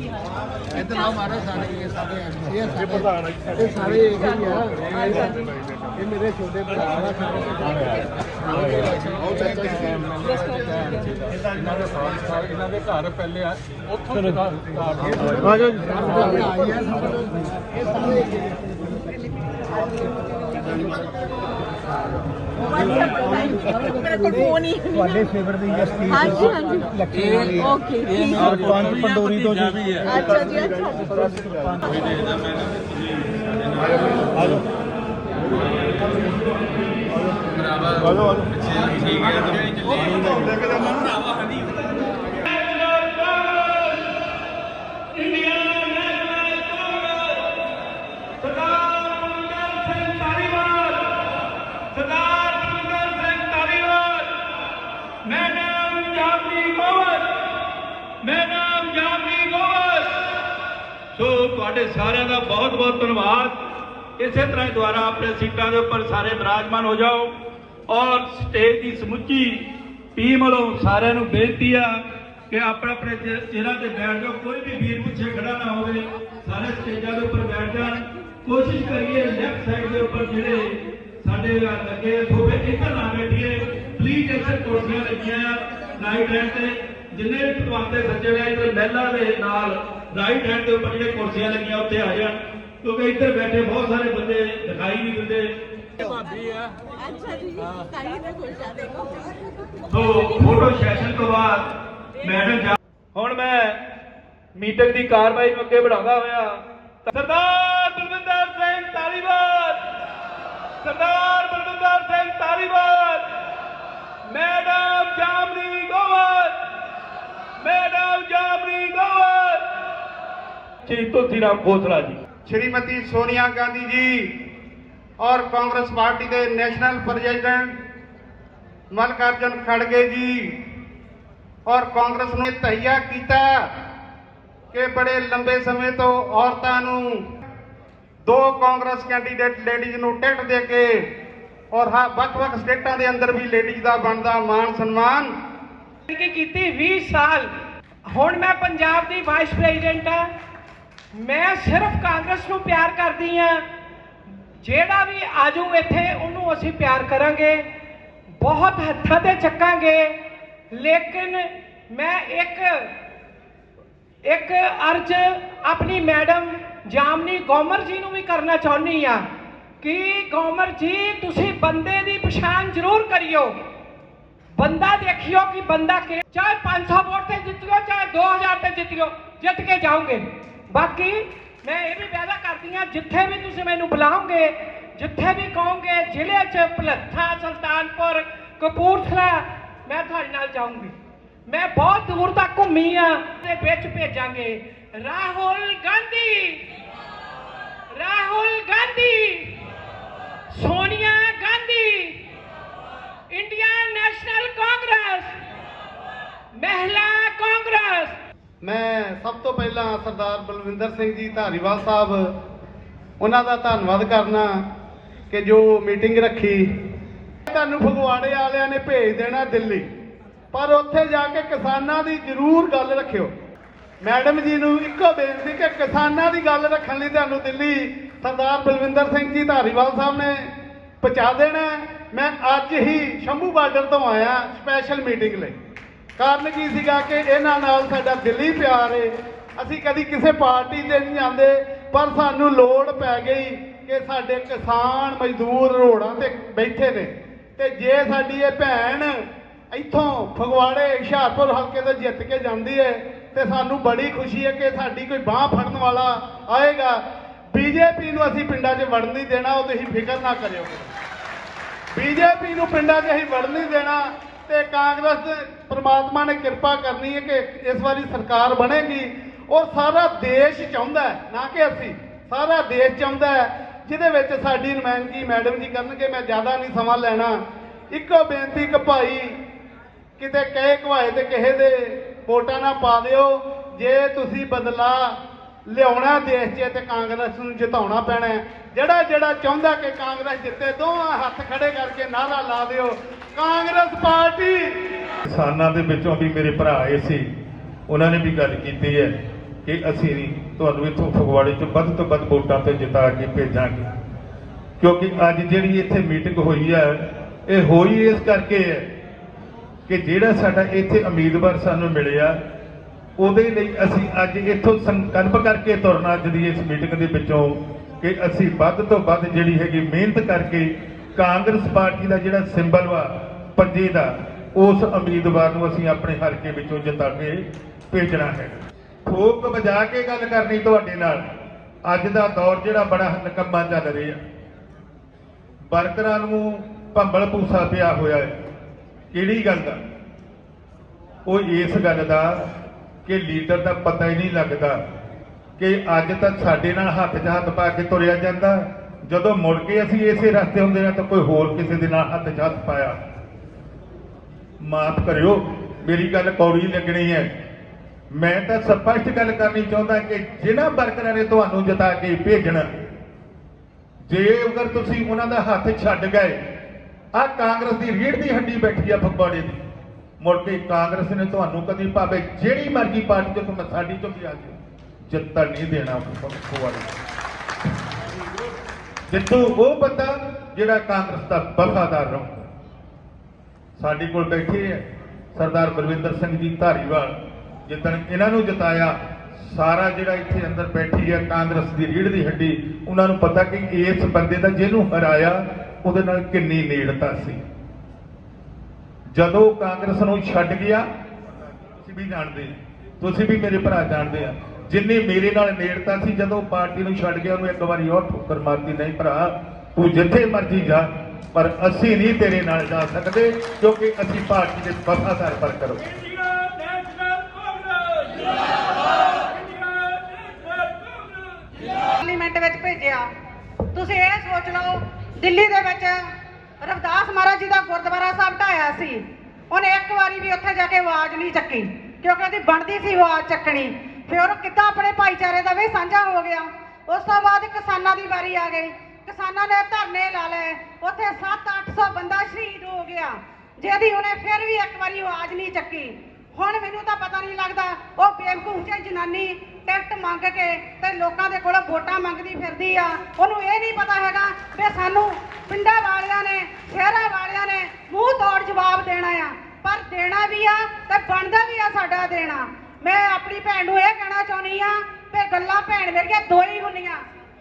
ਇੱਧਰ ਆਓ ਮਹਾਰਾਜ ਸਾਰੇ ਇਹ ਸਾਰੇ ਇਹ ਪ੍ਰਧਾਨ ਇਹ ਸਾਰੇ ਇਹ ਹੀ ਆ। ਇਹ ਮੇਰੇ ਛੋਟੇ ਭਰਾ ਆ ਸਾਰੇ ਉਹ ਚਾਚਾ ਜੀ ਇਹਨਾਂ ਦੇ ਸਾਲ ਇਹਨਾਂ ਦੇ ਘਰ ਪਹਿਲੇ ਆ। ਉੱਥੋਂ ਆਜੋ ਜੀ। ਆਈ ਆ ਇਹ ਸਾਰੇ ਮੇਰੇ ਕੋਲ ਫੋਨ ਹੀ ਨਹੀਂ ਤੁਹਾਡੇ ਫੇਵਰ ਦੀ। ਜਸਤੀ ਹਾਂਜੀ ਹਾਂਜੀ ਓਕੇ ਠੀਕ ਹੈ। ਪੰਜ ਪੰਡੋਰੀ ਤੋਂ ਜੀ। ਅੱਛਾ ਜੀ ਅੱਛਾ ਸਰਦਾਰ ਬਲਵਿੰਦਰ ਸਿੰਘ ਧਾਰੀਵਾਲ ਸਰਦਾਰ ਬਲਵਿੰਦਰ ਸਿੰਘ ਧਾਰੀਵਾਲ ਮੈਂ ਨਾਮ ਜਾਮਨੀ ਗੋਵਰ ਮੈਂ ਨਾਮ ਜਾਮਨੀ ਗੋਵਰ ਸੋ ਤੁਹਾਡੇ ਸਾਰਿਆਂ ਦਾ ਬਹੁਤ ਬਹੁਤ ਧੰਨਵਾਦ। ਇਸੇ ਤਰ੍ਹਾਂ ਹੀ ਦੁਆਰਾ ਆਪਣੇ ਸੀਟਾਂ ਦੇ ਉੱਪਰ ਸਾਰੇ ਬਿਰਾਜਮਾਨ ਹੋ ਜਾਓ ਔਰ ਸਟੇਜ ਦੀ ਸਮੁੱਚੀ ਟੀਮ ਵੱਲੋਂ ਸਾਰਿਆਂ ਨੂੰ ਬੇਨਤੀ ਆ ਕਿ ਆਪਣੇ ਆਪਣੇ ਚੇ- ਤੇ ਬੈਠ ਜਾਓ। ਕੋਈ ਵੀ ਵੀਰ ਪਿੱਛੇ ਖੜਾ ਨਾ ਹੋਵੇ, ਸਾਰੇ ਸਟੇਜਾਂ ਦੇ ਉੱਪਰ ਬੈਠ ਜਾਣ। ਕੋਸ਼ਿਸ਼ ਕਰੀਏ ਲੈਫਟ ਸਾਈਡ ਦੇ ਉੱਪਰ ਜਿਹੜੇ ਸਾਡੇ ਲੱਗੇ ਥੋੜੇ ਇੱਧਰ ਨਾ ਬੈਠੀਏ। ਪਲੀਜ਼ ਇੱਥੇ ਕੁਰਸੀਆਂ ਲੱਗੀਆਂ ਰਾਈਟ ਹੈਂਡ ਤੇ। ਜਿੰਨੇ ਵੀ ਪਤਵੰਤੇ ਸੱਜੇ ਨੇ ਇੱਧਰ ਮਹਿਲਾ ਦੇ ਨਾਲ ਰਾਈਟ ਹੈਂਡ ਦੇ ਉੱਪਰ ਜਿਹੜੇ ਕੁਰਸੀਆਂ ਲੱਗੀਆਂ ਉੱਥੇ ਆ ਜਾਣ ਕਿਉਂਕਿ ਇੱਧਰ ਬੈਠੇ ਬਹੁਤ ਸਾਰੇ ਬੰਦੇ ਦਿਖਾਈ ਨਹੀਂ ਦਿੰਦੇ। ਭਾਬੀ ਆ। ਅੱਛਾ ਜੀ ਕਾਹੀ ਨਾ ਖੁਸ਼ ਆ ਦੇਖੋ ਸੋ ਫੋਟੋ ਸੈਸ਼ਨ ਤੋਂ ਬਾਅਦ ਮੈਡਮ ਜਾ ਹੁਣ ਮੈਂ ਮੀਟਿੰਗ ਦੀ ਕਾਰਵਾਈ ਨੂੰ ਅੱਗੇ ਵਧਾਉਂਦਾ ਹੋਇਆ। Sardar Balwinder Singh Dhaliwal. Sardar Balwinder Singh Dhaliwal. Madam Jamni Gover madam Jamni Gower ਸ਼੍ਰੀ ਤੁਲਸੀ ਰਾਮ ਖੋਸਲਾ ਜੀ श्रीमती सोनिया गांधी जी और कांग्रेस पार्टी के नेशनल प्रेसिडेंट मल्लिकार्जुन खड़गे जी और ਕਾਂਗਰਸ ਨੇ ਤਹੀਆ ਕੀਤਾ ਕਿ ਬੜੇ ਲੰਬੇ ਸਮੇਂ ਤੋਂ ਔਰਤਾਂ ਨੂੰ ਦੋ ਕਾਂਗਰਸ ਕੈਂਡੀਡੇਟ ਲੇਡੀਜ਼ ਨੂੰ ਟਿਕਟ ਦੇ ਕੇ ਔਰ ਹਾਂ ਵੱਖ-ਵੱਖ ਸਟੇਟਾਂ ਦੇ ਅੰਦਰ ਵੀ ਲੇਡੀਜ਼ ਦਾ ਬਣਦਾ ਮਾਣ ਸਨਮਾਨ ਕਿ ਕੀਤੀ 20 ਸਾਲ ਹੁਣ ਮੈਂ ਪੰਜਾਬ ਦੀ ਵਾਈਸ ਪ੍ਰੈਜ਼ੀਡੈਂਟ ਆ ਮੈਂ ਸਿਰਫ ਕਾਂਗਰਸ ਨੂੰ ਪਿਆਰ ਕਰਦੀ ਆ ਜਿਹੜਾ ਵੀ ਆਜੂ ਇੱਥੇ, ਉਹਨੂੰ ਅਸੀਂ ਪਿਆਰ ਕਰਾਂਗੇ। ਬਹੁਤ ਹੱਥਾਂ ਤੇ ਚੱਕਾਂਗੇ। ਲੇਕਿਨ ਮੈਂ ਇੱਕ ਇੱਕ ਅਰਜ਼ ਆਪਣੀ ਮੈਡਮ ਜਾਮਨੀ ਗੋਮਰ ਜੀ ਨੂੰ ਵੀ ਕਰਨਾ ਚਾਹੁੰਦੀ ਆ ਕਿ ਗੋਮਰ ਜੀ, ਤੁਸੀਂ ਬੰਦੇ ਦੀ ਪਛਾਣ ਜ਼ਰੂਰ ਕਰਿਓ। ਬੰਦਾ ਦੇਖਿਓ ਕਿ ਬੰਦਾ ਕਿ ਚਾਹੇ 500 ਵੋਟ ਤੇ ਜਿੱਤਿਓ ਚਾਹੇ 2000 ਤੇ ਜਿੱਤਿਓ ਜਿੱਤ ਕੇ ਜਾਓਗੇ। ਬਾਕੀ ਮੈਂ ਇਹ ਵੀ ਵਾਅਦਾ ਕਰਦੀ ਹਾਂ, ਜਿੱਥੇ ਵੀ ਤੁਸੀਂ ਮੈਨੂੰ ਬੁਲਾਓਗੇ, ਜਿੱਥੇ ਵੀ ਕਹੋਗੇ, ਜ਼ਿਲ੍ਹੇ 'ਚ ਭਲੱਥਾ, ਸੁਲਤਾਨਪੁਰ, ਕਪੂਰਥਲਾ, ਮੈਂ ਤੁਹਾਡੇ ਨਾਲ ਜਾਊਂਗੀ। ਮੈਂ ਬਹੁਤ ਦੂਰ ਤੱਕ ਘੁੰਮੀ ਆ ਤੇ ਵਿੱਚ ਭੇਜਾਂਗੇ। Rahul Gandhi! Rahul Gandhi! Sonia Gandhi! Indian national Congress! ਮਹਿਲਾ ਕਾਂਗਰਸ! ਮੈਂ ਸਭ ਤੋਂ ਪਹਿਲਾਂ ਸਰਦਾਰ ਬਲਵਿੰਦਰ ਸਿੰਘ ਜੀ ਧਾਰੀਵਾਲ ਸਾਹਿਬ ਉਹਨਾਂ ਦਾ ਧੰਨਵਾਦ ਕਰਨਾ ਕਿ ਜੋ ਮੀਟਿੰਗ ਰੱਖੀ। ਤੁਹਾਨੂੰ ਫਗਵਾੜੇ ਵਾਲਿਆਂ ਨੇ ਭੇਜ ਦੇਣਾ ਦਿੱਲੀ। ਪਰ ਉੱਥੇ ਜਾ ਕੇ ਕਿਸਾਨਾਂ ਦੀ ਜ਼ਰੂਰ ਗੱਲ ਰੱਖਿਓ। ਮੈਡਮ ਜੀ ਨੂੰ ਇੱਕੋ ਬੇਨਤੀ ਕਿ ਕਿਸਾਨਾਂ ਦੀ ਗੱਲ ਰੱਖਣ ਲਈ ਤੁਹਾਨੂੰ ਦਿੱਲੀ ਸਰਦਾਰ ਬਲਵਿੰਦਰ ਸਿੰਘ ਜੀ ਧਾਰੀਵਾਲ ਸਾਹਿਬ ਨੇ ਪਹੁੰਚਾ ਦੇਣਾ। ਮੈਂ ਅੱਜ ਹੀ ਸ਼ੰਭੂ ਬਾਰਡਰ ਤੋਂ ਆਇਆ ਸਪੈਸ਼ਲ ਮੀਟਿੰਗ ਲਈ। ਕਾਰਨ ਕੀ ਸੀਗਾ ਕਿ ਇਹਨਾਂ ਨਾਲ ਸਾਡਾ ਦਿੱਲੀ ਪਿਆਰ ਏ। ਅਸੀਂ ਕਦੀ ਕਿਸੇ ਪਾਰਟੀ ਤੇ ਨਹੀਂ ਜਾਂਦੇ, ਪਰ ਸਾਨੂੰ ਲੋੜ ਪੈ ਗਈ ਕਿ ਸਾਡੇ ਕਿਸਾਨ ਮਜ਼ਦੂਰ ਰੋਡਾਂ ਤੇ ਬੈਠੇ ਨੇ। ਤੇ ਜੇ ਸਾਡੀ ਇਹ ਭੈਣ ਇੱਥੋਂ ਫਗਵਾੜੇ, ਹੁਸ਼ਿਆਰਪੁਰ ਹਲਕੇ ਤੋਂ ਜਿੱਤ ਕੇ ਜਾਂਦੀ ਹੈ ਤੇ ਸਾਨੂੰ ਬੜੀ ਖੁਸ਼ੀ ਹੈ ਕਿ ਸਾਡੀ ਕੋਈ ਬਾਹ ਫੜਨ ਵਾਲਾ ਆਏਗਾ। ਬੀਜੇਪੀ ਨੂੰ ਅਸੀਂ ਪਿੰਡਾਂ 'ਚ ਵੜਨ ਨਹੀਂ ਦੇਣਾ, ਉਹ ਤੁਸੀਂ ਫਿਕਰ ਨਾ ਕਰਿਓ। ਬੀਜੇਪੀ ਨੂੰ ਪਿੰਡਾਂ 'ਚ ਅਸੀਂ ਵੜਨ ਨਹੀਂ ਦੇਣਾ। ਤੇ ਕਾਂਗਰਸ ਪ੍ਰਮਾਤਮਾ ਨੇ ਕਿਰਪਾ ਕਰਨੀ ਹੈ ਕਿ ਇਸ ਵਾਰੀ ਸਰਕਾਰ ਬਣੇਗੀ। ਔਰ ਸਾਰਾ ਦੇਸ਼ ਚਾਹੁੰਦਾ ਨਾ ਕਿ ਅਸੀਂ, ਸਾਰਾ ਦੇਸ਼ ਚਾਹੁੰਦਾ ਜਿਹਦੇ ਵਿੱਚ ਸਾਡੀ ਨੁਮਾਇੰਦਗੀ ਮੈਡਮ ਜੀ ਕਰਨਗੇ, ਮੈਂ ਜ਼ਿਆਦਾ ਨਹੀਂ ਸਮਾਂ ਲੈਣਾ। ਇੱਕੋ ਬੇਨਤੀ ਕਿ ਭਾਈ, ਕਿਤੇ ਕਹੇ ਕਵਾਏ ਤੇ ਕਿਸੇ ਦੇ ਵੋਟਾਂ ਨਾ ਪਾ ਦਿਓ। ਜੇ ਤੁਸੀਂ ਬਦਲਾ ਲਿਆਉਣਾ ਦੇਸ਼ 'ਚ ਤੇ ਕਾਂਗਰਸ ਨੂੰ ਜਿਤਾਉਣਾ ਪੈਣਾ ਜਿਹੜਾ ਜਿਹੜਾ ਚਾਹੁੰਦਾ ਕਿ ਕਾਂਗਰਸ ਜਿੱਤੇ ਦੋਹਾਂ ਹੱਥ ਖੜੇ ਕਰਕੇ ਨਾਰਾ ਲਾ ਦਿਓ। ਕਾਂਗਰਸ ਪਾਰਟੀ। ਕਿਸਾਨਾਂ ਦੇ ਵਿੱਚੋਂ ਵੀ ਮੇਰੇ ਭਰਾ ਆਏ ਸੀ। ਉਹਨਾਂ ਨੇ ਵੀ ਗੱਲ ਕੀਤੀ ਹੈ ਕਿ ਅਸੀਂ ਤੁਹਾਨੂੰ ਇੱਥੋਂ ਫਗਵਾੜੇ ਚ ਵੱਧ ਤੋਂ ਵੱਧ ਵੋਟਾਂ ਤੇ ਜਿਤਾ ਕੇ ਭੇਜਾਂਗੇ। ਕਿਉਂਕਿ ਅੱਜ ਜਿਹੜੀ ਇੱਥੇ ਮੀਟਿੰਗ ਹੋਈ ਹੈ, ਇਹ ਹੋਈ ਇਸ ਕਰਕੇ ਹੈ ਕਿ ਜਿਹੜਾ ਸਾਡਾ ਇੱਥੇ ਉਮੀਦਵਾਰ ਸਾਨੂੰ ਮਿਲਿਆ, ਉਹਦੇ ਲਈ ਅਸੀਂ ਅੱਜ ਇੱਥੋਂ ਸੰਕਲਪ ਕਰਕੇ ਤੁਰਨਾ ਅੱਜ ਦੀ ਇਸ ਮੀਟਿੰਗ ਦੇ ਵਿੱਚੋਂ ਕਿ ਅਸੀਂ ਵੱਧ ਤੋਂ ਵੱਧ ਜਿਹੜੀ ਹੈਗੀ ਮਿਹਨਤ ਕਰਕੇ ਕਾਂਗਰਸ ਪਾਰਟੀ ਦਾ ਜਿਹੜਾ ਸਿੰਬਲ ਵਾ, ਪੰਜੇ ਦਾ, ਉਸ ਉਮੀਦਵਾਰ ਨੂੰ ਅਸੀਂ ਆਪਣੇ ਹਲਕੇ ਵਿੱਚੋਂ ਜਿਤਾ ਕੇ ਭੇਜਣਾ ਹੈ। ਠੋਕ ਵਜਾ ਕੇ ਗੱਲ ਕਰਨੀ ਤੁਹਾਡੇ ਨਾਲ। ਅੱਜ ਦਾ ਦੌਰ ਜਿਹੜਾ ਬੜਾ ਨਕੰਮਾ ਚੱਲ ਰਿਹਾ। ਵਰਕਰਾਂ ਨੂੰ ਭੰਬਲ ਭੂਸਾ ਪਿਆ ਹੋਇਆ ਹੈ। ਕਿਹੜੀ ਗੱਲ ਦਾ? ਉਹ ਇਸ ਗੱਲ ਦਾ ਕਿ ਲੀਡਰ ਦਾ ਪਤਾ ਹੀ ਨਹੀਂ ਲੱਗਦਾ ਕਿ ਅੱਜ ਤੱਕ ਸਾਡੇ ਨਾਲ ਹੱਥ 'ਚ ਹੱਥ ਪਾ ਕੇ ਤੁਰਿਆ ਜਾਂਦਾ। ਜਦੋਂ ਮੁੜ ਕੇ ਅਸੀਂ ਇਸੇ ਰਸਤੇ ਹੁੰਦੇ ਹਾਂ ਤਾਂ ਕੋਈ ਹੋਰ ਕਿਸੇ ਦੇ ਨਾਲ ਹੱਥ 'ਚ ਪਾਇਆ। ਮਾਫ ਕਰਿਓ, ਮੇਰੀ ਗੱਲ ਕੌੜੀ ਲੱਗਣੀ ਹੈ। ਮੈਂ ਤਾਂ ਸਪਸ਼ਟ ਗੱਲ ਕਰਨੀ ਚਾਹੁੰਦਾ ਕਿ ਜਿਨ੍ਹਾਂ ਵਰਕਰਾਂ ਨੇ ਤੁਹਾਨੂੰ ਜਿਤਾ ਕੇ ਭੇਜਣਾ, ਜੇ ਅਗਰ ਤੁਸੀਂ ਉਹਨਾਂ ਦਾ ਹੱਥ ਛੱਡ ਗਏ ਆ ਕਾਂਗਰਸ ਦੀ ਰੀੜ ਦੀ ਹੱਡੀ ਬੈਠੀ ਆ ਫਗਵਾੜੇ ਦੀ। ਮੁੜ ਕੇ ਕਾਂਗਰਸ ਨੇ ਤੁਹਾਨੂੰ ਕਦੀ ਭਾਵੇਂ ਜਿਹੜੀ ਮਰਜ਼ੀ ਪਾਰਟੀ ਚੋਂ ਤੁਹਾਨੂੰ ਸਾਡੀ ਚੋਂ ਵੀ ਆ ਜਾਓ। ਜਿੱਤਣ ਨਹੀਂ ਦੇਣਾ ਫਗਵਾੜੇ। ਜਿੱਤੂ ਉਹ ਬੰਦਾ ਜਿਹੜਾ ਕਾਂਗਰਸ ਦਾ ਵਫਾਦਾਰ ਰਹੂਗਾ ਸਾਡੇ ਕੋਲ ਬੈਠੇ ਹੈ ਸਰਦਾਰ ਬਲਵਿੰਦਰ ਸਿੰਘ ਜੀ ਧਾਰੀਵਾਲ, ਜਿੱਦਣ ਇਹਨਾਂ ਨੂੰ ਜਿਤਾਇਆ, ਸਾਰਾ ਜਿਹੜਾ ਇੱਥੇ ਅੰਦਰ ਬੈਠੀ ਹੈ ਕਾਂਗਰਸ ਦੀ ਰੀੜ ਦੀ ਹੱਡੀ, ਉਹਨਾਂ ਨੂੰ ਪਤਾ ਕਿ ਇਸ ਬੰਦੇ ਦਾ ਜਿਹਨੂੰ ਹਰਾਇਆ, ਉਹਦੇ ਨਾਲ ਕਿੰਨੀ ਨੇੜਤਾ ਸੀ। ਜਦੋਂ ਕਾਂਗਰਸ ਨੂੰ ਛੱਡ ਗਿਆ, ਤੁਸੀਂ ਵੀ ਜਾਣਦੇ ਤੁਸੀਂ ਵੀ ਮੇਰੇ ਭਰਾ ਜਾਣਦੇ ਆ। ਜਿੰਨੇ ਮੇਰੇ ਨਾਲ ਨੇੜਤਾ ਸੀ, ਜਦੋਂ ਪਾਰਟੀ ਨੂੰ ਛੱਡ ਗਿਆ, ਉਹਨੂੰ ਇੱਕ ਵਾਰੀ ਹੋਰ ਠੋਕਰ ਮਾਰਦੀ ਨਹੀਂ ਭਰਾ, ਤੂੰ ਜਿੱਥੇ ਮਰਜ਼ੀ ਜਾ, ਪਰ ਅਸੀਂ ਨਹੀਂ ਤੇਰੇ ਨਾਲ ਜਾ ਸਕਦੇ, ਕਿਉਂਕਿ ਅਸੀਂ ਪਾਰਟੀ ਦੇ ਵਫਾਦਾਰ ਪਰ ਕਰੋ। ਪਾਰਲੀਮੈਂਟ ਵਿੱਚ ਭੇਜਿਆ। ਤੁਸੀਂ ਇਹ ਸੋਚ ਲਓ, ਦਿੱਲੀ ਦੇ ਵਿੱਚ ਰਵਦਾਸ ਮਹਾਰਾਜ ਜੀ ਦਾ ਗੁਰਦੁਆਰਾ ਸਾਹਿਬ ਢਾਇਆ ਸੀ। ਉਹਨੇ ਇੱਕ ਵਾਰੀ ਵੀ ਉੱਥੇ ਜਾ ਕੇ ਆਵਾਜ਼ ਨਹੀਂ ਚੱਕੀ, ਕਿਉਂਕਿ ਉਹਦੀ ਬਣਦੀ ਸੀ ਆਵਾਜ਼ ਚੱਕਣੀ। ਫਿਰ ਉਹ ਕਿੱਦਾਂ ਆਪਣੇ ਭਾਈਚਾਰੇ ਦਾ ਵੀ ਸਾਂਝਾ ਹੋ ਗਿਆ? ਉਸ ਤੋਂ ਬਾਅਦ ਕਿਸਾਨਾਂ ਦੀ ਵਾਰੀ ਆ ਗਈ। ਕਿਸਾਨਾਂ ਨੇ ਧਰਨੇ ਲਾ ਲਏ। ਉੱਥੇ 7-800 ਬੰਦਾ ਸ਼ਹੀਦ ਹੋ ਗਿਆ। ਜਿਹਦੀ ਉਹਨੇ ਫਿਰ ਵੀ ਇੱਕ ਵਾਰੀ ਆਵਾਜ਼ ਨਹੀਂ ਚੱਕੀ। ਹੁਣ ਮੈਨੂੰ ਤਾਂ ਪਤਾ ਨਹੀਂ ਲੱਗਦਾ, ਉਹ ਬੇਵਕੂਫ ਜਿਹੀ ਜਨਾਨੀ ਟਿਕਟ ਮੰਗ ਕੇ ਤੇ ਲੋਕਾਂ ਦੇ ਕੋਲੋਂ ਵੋਟਾਂ ਮੰਗਦੀ ਫਿਰਦੀ ਆ। ਉਹਨੂੰ ਇਹ ਨਹੀਂ ਪਤਾ ਹੈਗਾ ਵੀ ਸਾਨੂੰ ਪਿੰਡਾਂ ਵਾਲਿਆਂ ਨੇ, ਸ਼ਹਿਰਾਂ ਵਾਲਿਆਂ ਨੇ ਮੂੰਹ ਤੋੜ ਜਵਾਬ ਦੇਣਾ ਆ। ਪਰ ਦੇਣਾ ਵੀ ਆ ਤੇ ਬਣਦਾ ਵੀ ਆ ਸਾਡਾ ਦੇਣਾ। ਮੈਂ ਆਪਣੀ ਭੈਣ ਨੂੰ ਇਹ ਕਹਿਣਾ ਚਾਹੁੰਦੀ ਆ ਵੀ ਗੱਲਾਂ ਭੈਣ ਮੇਰੀਆਂ ਦੋ ਹੀ ਹੁੰਦੀਆਂ।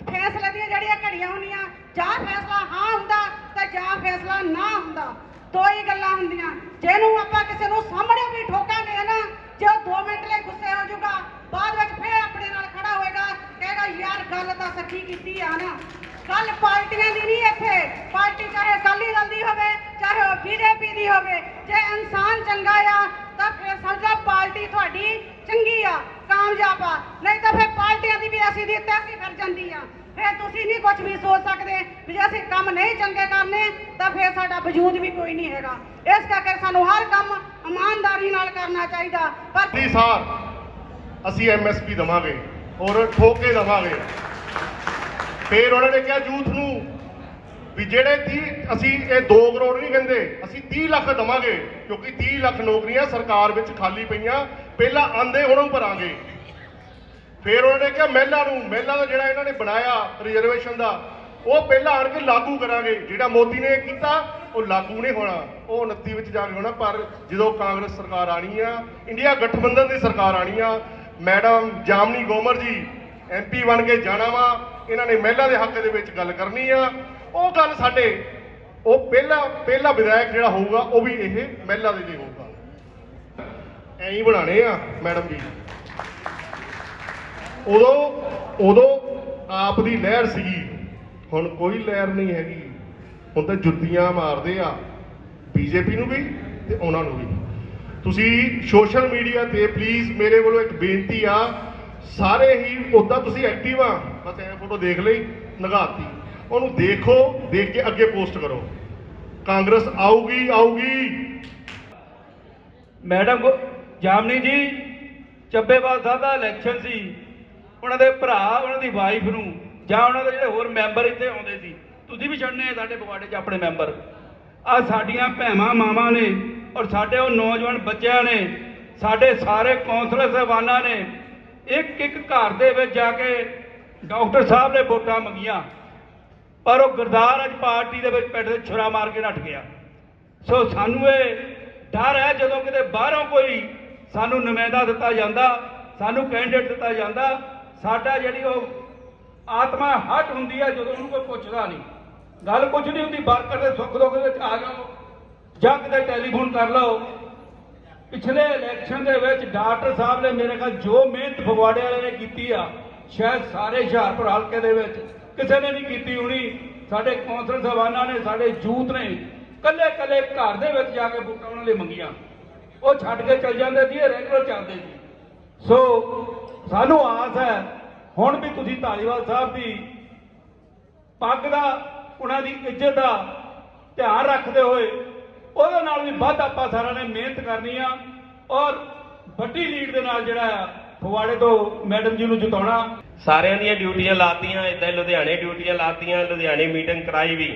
ਫੈਸਲੇ ਦੀਆਂ ਜਿਹੜੀਆਂ ਘੜੀਆਂ ਹੁੰਦੀਆਂ, ਜਾਂ ਫੈਸਲਾ ਹਾਂ ਹੁੰਦਾ ਤੇ ਜਾਂ ਫੈਸਲਾ ਨਾ ਹੁੰਦਾ। ਦੋ ਹੀ ਗੱਲਾਂ ਹੁੰਦੀਆਂ। ਜਿਹਨੂੰ ਆਪਾਂ ਕਿਸੇ ਨੂੰ ਸਾਹਮਣੇ ਵੀ ਠੋਕਾਂਗੇ ਨਾ, ਜੇ ਉਹ 2 ਮਿੰਟ ਲਈ ਗੁੱਸੇ ਹੋ ਜਾਊਗਾ, ਬਾਅਦ ਵਿੱਚ ਫੇਰ ਆਪਣੇ ਨਾਲ ਖੜਾ ਹੋਏਗਾ, ਕਹੇਗਾ, ਯਾਰ, ਗੱਲ ਤਾਂ ਸੱਚੀ ਕੀਤੀ ਆ ਨਾ। ਗੱਲ ਪਾਰਟੀਆਂ ਦੀ ਨਹੀਂ ਇੱਥੇ। ਪਾਰਟੀ ਚਾਹੇ ਅਕਾਲੀ ਦਲ ਦੀ ਹੋਵੇ, ਚਾਹੇ ਉਹ ਬੀਜੇਪੀ ਦੀ ਹੋਵੇ। ਜੇ ਇਨਸਾਨ ਚੰਗਾ ਆ ਪਾਰਟੀ ਤੁਹਾਡੀ ਚੰਗੀ ਆ, ਕਾਮਯਾਬ ਆ। ਨਹੀਂ ਤਾਂ ਫਿਰ ਪਾਰਟੀਆਂ ਦੀ ਵੀ ਅਸੀਂ ਦੀ ਤੈਸੀ ਫਿਰ ਜਾਂਦੀ ਆ। ਫਿਰ ਤੁਸੀਂ ਨਹੀਂ ਕੁਝ ਵੀ ਸੋਚ ਸਕਦੇ ਵੀ ਜੇ ਅਸੀਂ ਕੰਮ ਨਹੀਂ ਚੰਗੇ ਕਰਨੇ, ਤਾਂ ਫਿਰ ਸਾਡਾ ਵਜੂਦ ਵੀ ਕੋਈ ਨਹੀਂ ਹੈਗਾ। ਇਸ ਕਰਕੇ ਸਾਨੂੰ ਹਰ ਕੰਮ ਇਮਾਨਦਾਰੀ ਨਾਲ ਕਰਨਾ ਚਾਹੀਦਾ। ਪਰ ਦੀ ਸਾਰ ਅਸੀਂ ਐਮਐਸਪੀ ਦਵਾਂਗੇ ਔਰ ਠੋਕੇ ਦਵਾਂਗੇ। ਫਿਰ ਉਹਨਾਂ ਨੇ ਕਿਹਾ ਯੂਥ ਵੀ ਜਿਹੜੇ 30 ਅਸੀਂ ਇਹ 2 ਕਰੋੜ ਨਹੀਂ ਕਹਿੰਦੇ, ਅਸੀਂ 30 ਲੱਖ ਦਵਾਂਗੇ, ਕਿਉਂਕਿ 30 ਲੱਖ ਨੌਕਰੀਆਂ ਸਰਕਾਰ ਵਿੱਚ ਖਾਲੀ ਪਈਆਂ, ਪਹਿਲਾਂ ਆਂਦੇ ਹੁਣ ਉਹ ਭਰਾਂਗੇ ਫਿਰ ਉਹਨਾਂ ਨੇ ਕਿਹਾ ਮਹਿਲਾ ਨੂੰ, ਮਹਿਲਾ ਦਾ ਜਿਹੜਾ ਇਹਨਾਂ ਨੇ ਬਣਾਇਆ ਰਿਜ਼ਰਵੇਸ਼ਨ ਦਾ, ਉਹ ਪਹਿਲਾਂ ਆਣ ਕੇ ਲਾਗੂ ਕਰਾਂਗੇ, ਜਿਹੜਾ ਮੋਦੀ ਨੇ ਕੀਤਾ, ਉਹ ਲਾਗੂ ਨਹੀਂ ਹੋਣਾ, ਉਹ 29 ਵਿੱਚ ਜਾ ਕੇ ਹੋਣਾ, ਪਰ ਜਦੋਂ ਕਾਂਗਰਸ ਸਰਕਾਰ ਆਣੀ ਆ, ਇੰਡੀਆ ਗਠਬੰਧਨ ਦੀ ਸਰਕਾਰ ਆਣੀ ਆ, ਮੈਡਮ ਜਾਮਨੀ ਗੋਮਰ ਜੀ ਐਮਪੀ ਬਣ ਕੇ ਜਾਣਾ ਵਾ, ਇਹਨਾਂ ਨੇ ਮਹਿਲਾ ਦੇ ਹੱਕ ਦੇ ਵਿੱਚ ਗੱਲ ਕਰਨੀ ਆ ਉਹ ਗੱਲ ਸਾਡੇ, ਉਹ ਪਹਿਲਾ ਪਹਿਲਾ ਵਿਧਾਇਕ ਜਿਹੜਾ ਹੋਊਗਾ, ਉਹ ਵੀ ਇਹ ਮਹਿਲਾ ਦੇ ਲਈ ਹੋਊਗਾ। ਐਂ ਹੀ ਬਣਾਣੇ ਆ, ਮੈਡਮ ਜੀ। ਉਦੋਂ ਉਦੋਂ ਆਪ ਦੀ ਲਹਿਰ ਸੀਗੀ। ਹੁਣ ਕੋਈ ਲਹਿਰ ਨਹੀਂ ਹੈਗੀ। ਹੁਣ ਤਾਂ ਜੁੱਤੀਆਂ ਮਾਰਦੇ ਆ, ਬੀਜੇਪੀ ਨੂੰ ਵੀ ਤੇ ਉਹਨਾਂ ਨੂੰ ਵੀ। ਤੁਸੀਂ ਸੋਸ਼ਲ ਮੀਡੀਆ ਤੇ ਪਲੀਜ਼ ਮੇਰੇ ਵੱਲੋਂ ਇੱਕ ਬੇਨਤੀ ਆ, ਸਾਰੇ ਹੀ ਉਦਾਂ ਤੁਸੀਂ ਐਕਟਿਵ ਆ, ਬਸ ਐ ਫੋਟੋ ਦੇਖ ਲਈ ਨਗਾਤੀ ਉਹਨੂੰ ਦੇਖੋ, ਦੇਖ ਕੇ ਅੱਗੇ ਪੋਸਟ ਕਰੋ। ਕਾਂਗਰਸ ਆਊਗੀ ਆਊਗੀ। ਮੈਡਮ ਜਾਮਨੀ ਜੀ, ਚੱਬੇਵਾਲ ਸਾਹਿਬ ਦਾ ਇਲੈਕਸ਼ਨ ਸੀ। ਉਹਨਾਂ ਦੇ ਭਰਾ, ਉਹਨਾਂ ਦੀ ਵਾਈਫ ਨੂੰ, ਜਾਂ ਉਹਨਾਂ ਦੇ ਜਿਹੜੇ ਹੋਰ ਮੈਂਬਰ ਇੱਥੇ ਆਉਂਦੇ ਸੀ। ਤੁਸੀਂ ਵੀ ਛੱਡਨੇ ਸਾਡੇ ਪਵਾੜੇ 'ਚ ਆਪਣੇ ਮੈਂਬਰ ਆ ਸਾਡੀਆਂ ਭੈਵਾਂ ਮਾਵਾਂ ਨੇ ਔਰ ਸਾਡੇ ਉਹ ਨੌਜਵਾਨ ਬੱਚਿਆਂ ਨੇ, ਸਾਡੇ ਸਾਰੇ ਕੌਂਸਲਰ ਸਾਹਿਬਾਨਾਂ ਨੇ ਇੱਕ ਇੱਕ ਘਰ ਦੇ ਵਿੱਚ ਜਾ ਕੇ ਡਾਕਟਰ ਸਾਹਿਬ ਨੇ ਵੋਟਾਂ ਮੰਗੀਆਂ। ਪਰ ਉਹ ਗਰਦਾਰ ਅੱਜ ਪਾਰਟੀ ਦੇ ਵਿੱਚ ਪਿੰਡ ਦੇ ਛੁਰਾ ਮਾਰ ਕੇ ਨੱਠ ਗਿਆ। ਸੋ ਸਾਨੂੰ ਇਹ ਡਰ ਹੈ ਜਦੋਂ ਕਿਤੇ ਬਾਹਰੋਂ ਕੋਈ ਸਾਨੂੰ ਨੁਮਾਇੰਦਾ ਦਿੱਤਾ ਜਾਂਦਾ, ਸਾਨੂੰ ਕੈਂਡੀਡੇਟ ਦਿੱਤਾ ਜਾਂਦਾ, ਸਾਡਾ ਜਿਹੜੀ ਉਹ ਆਤਮਾ ਹਟ ਹੁੰਦੀ ਹੈ ਜਦੋਂ ਉਹਨੂੰ ਕੋਈ ਪੁੱਛਦਾ ਨਹੀਂ। ਗੱਲ ਕੁਝ ਨਹੀਂ ਹੁੰਦੀ, ਵਰਕਰ ਦੇ ਸੁੱਖ ਦੁੱਖ ਵਿੱਚ ਆ ਜਾਓ, ਜਾਂ ਕਿਤੇ ਟੈਲੀਫੋਨ ਕਰ ਲਓ। ਪਿਛਲੇ ਇਲੈਕਸ਼ਨ ਦੇ ਵਿੱਚ ਡਾਕਟਰ ਸਾਹਿਬ ਨੇ ਮੇਰੇ ਖਿਆਲ ਜੋ ਮਿਹਨਤ ਫਗਵਾੜੇ ਵਾਲੇ ਨੇ ਕੀਤੀ ਆ, ਸ਼ਾਇਦ ਸਾਰੇ ਹੁਸ਼ਿਆਰਪੁਰ ਹਲਕੇ ਦੇ ਵਿੱਚ ਕਿਸੇ ਨੇ ਨਹੀਂ ਕੀਤੀ ਹੋਣੀ। ਸਾਡੇ ਕੌਂਸਲ ਸਾਹਿਬਾਨਾਂ ਨੇ, ਸਾਡੇ ਯੂਥ ਨੇ ਕੱਲੇ ਕੱਲੇ ਘਰ ਦੇ ਵਿੱਚ ਜਾ ਕੇ ਵੋਟਾਂ ਉਹਨਾਂ ਲਈ ਮੰਗੀਆਂ। ਉਹ ਛੱਡ ਕੇ ਚਲ ਜਾਂਦੇ ਸੀ, ਇਹ ਰੈਗੂਲਰ ਚੱਲਦੇ ਸੀ। ਸੋ ਸਾਨੂੰ ਆਸ ਹੈ, ਹੁਣ ਵੀ ਤੁਸੀਂ ਧਾਲੀਵਾਲ ਸਾਹਿਬ ਦੀ ਪੱਗ ਦਾ, ਉਹਨਾਂ ਦੀ ਇੱਜ਼ਤ ਦਾ ਧਿਆਨ ਰੱਖਦੇ ਹੋਏ, ਉਹਦੇ ਨਾਲ ਵੀ ਵੱਧ ਆਪਾਂ ਸਾਰਿਆਂ ਨੇ ਮਿਹਨਤ ਕਰਨੀ ਆ। ਔਰ ਵੱਡੀ ਲੀਡ ਦੇ ਨਾਲ ਜਿਹੜਾ ਆ, ਫਗਵਾੜੇ ਤੋਂ ਮੈਡਮ ਜੀ ਨੂੰ ਜਿਤਾਉਣਾ। ਸਾਰਿਆਂ ਦੀਆਂ ਡਿਊਟੀਆਂ ਲਾਤੀਆਂ ਇਦਾਂ ਲੁਧਿਆਣੇ ਡਿਊਟੀਆਂ ਲਾਤੀਆਂ, ਲੁਧਿਆਣੇ ਮੀਟਿੰਗ ਕਰਾਈ ਵੀ।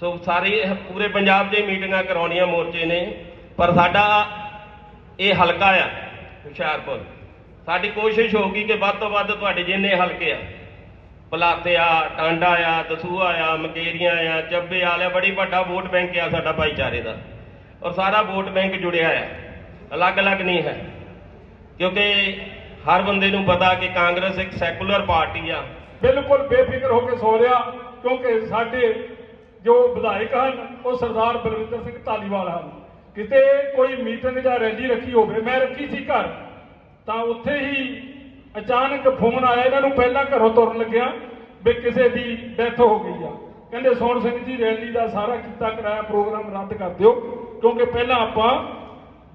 ਸੋ ਸਾਰੇ ਪੂਰੇ ਪੰਜਾਬ 'ਚ ਮੀਟਿੰਗਾਂ ਕਰਾਉਣੀਆਂ ਮੋਰਚੇ ਨੇ, ਪਰ ਸਾਡਾ ਇਹ ਹਲਕਾ ਆ, ਹੁਸ਼ਿਆਰਪੁਰ। ਸਾਡੀ ਕੋਸ਼ਿਸ਼ ਹੋਊਗੀ ਕਿ ਵੱਧ ਤੋਂ ਵੱਧ ਤੁਹਾਡੇ ਜਿੰਨੇ ਹਲਕੇ ਆ, ਪਲਾਤੇ ਆ, ਟਾਂਡਾ ਆ ਦਸੂਆ ਆ, ਮਕੇਰੀਆਂ ਆ, ਚੱਬੇ ਆਲਿਆ ਬੜੀ ਵੱਡਾ ਵੋਟ ਬੈਂਕ ਆ ਸਾਡਾ ਭਾਈਚਾਰੇ ਦਾ। ਔਰ ਸਾਰਾ ਵੋਟ ਬੈਂਕ ਜੁੜਿਆ ਆ, ਅਲੱਗ-ਅਲੱਗ ਨਹੀਂ ਹੈ, ਕਿਉਂਕਿ ਹਰ ਬੰਦੇ ਨੂੰ ਪਤਾ ਕਿ ਕਾਂਗਰਸ ਇੱਕ ਸੈਕੂਲਰ ਪਾਰਟੀ ਆ। ਬਿਲਕੁਲ ਬੇਫਿਕਰ ਹੋ ਕੇ ਸੋ ਰਿਹਾ, ਕਿਉਂਕਿ ਸਾਡੇ ਜੋ ਵਿਧਾਇਕ ਹਨ, ਉਹ ਸਰਦਾਰ ਬਲਵਿੰਦਰ ਸਿੰਘ ਧਾਲੀਵਾਲ ਹਨ। ਕਿਤੇ ਕੋਈ ਮੀਟਿੰਗ ਜਾਂ ਰੈਲੀ ਰੱਖੀ ਹੋਵੇ, ਮੈਂ ਰੱਖੀ ਸੀ ਘਰ, ਤਾਂ ਉੱਥੇ ਹੀ ਅਚਾਨਕ ਫੋਨ ਆਇਆ, ਇਹਨਾਂ ਨੂੰ ਪਹਿਲਾਂ ਘਰੋਂ ਤੁਰਨ ਲੱਗਿਆ ਵੀ ਕਿਸੇ ਦੀ ਡੈਥ ਹੋ ਗਈ ਆ। ਕਹਿੰਦੇ, ਸੋਹਣ ਸਿੰਘ ਜੀ, ਰੈਲੀ ਦਾ ਸਾਰਾ ਕੀਤਾ ਕਰਾਇਆ, ਪ੍ਰੋਗਰਾਮ ਰੱਦ ਕਰ ਦਿਓ, ਕਿਉਂਕਿ ਪਹਿਲਾਂ ਆਪਾਂ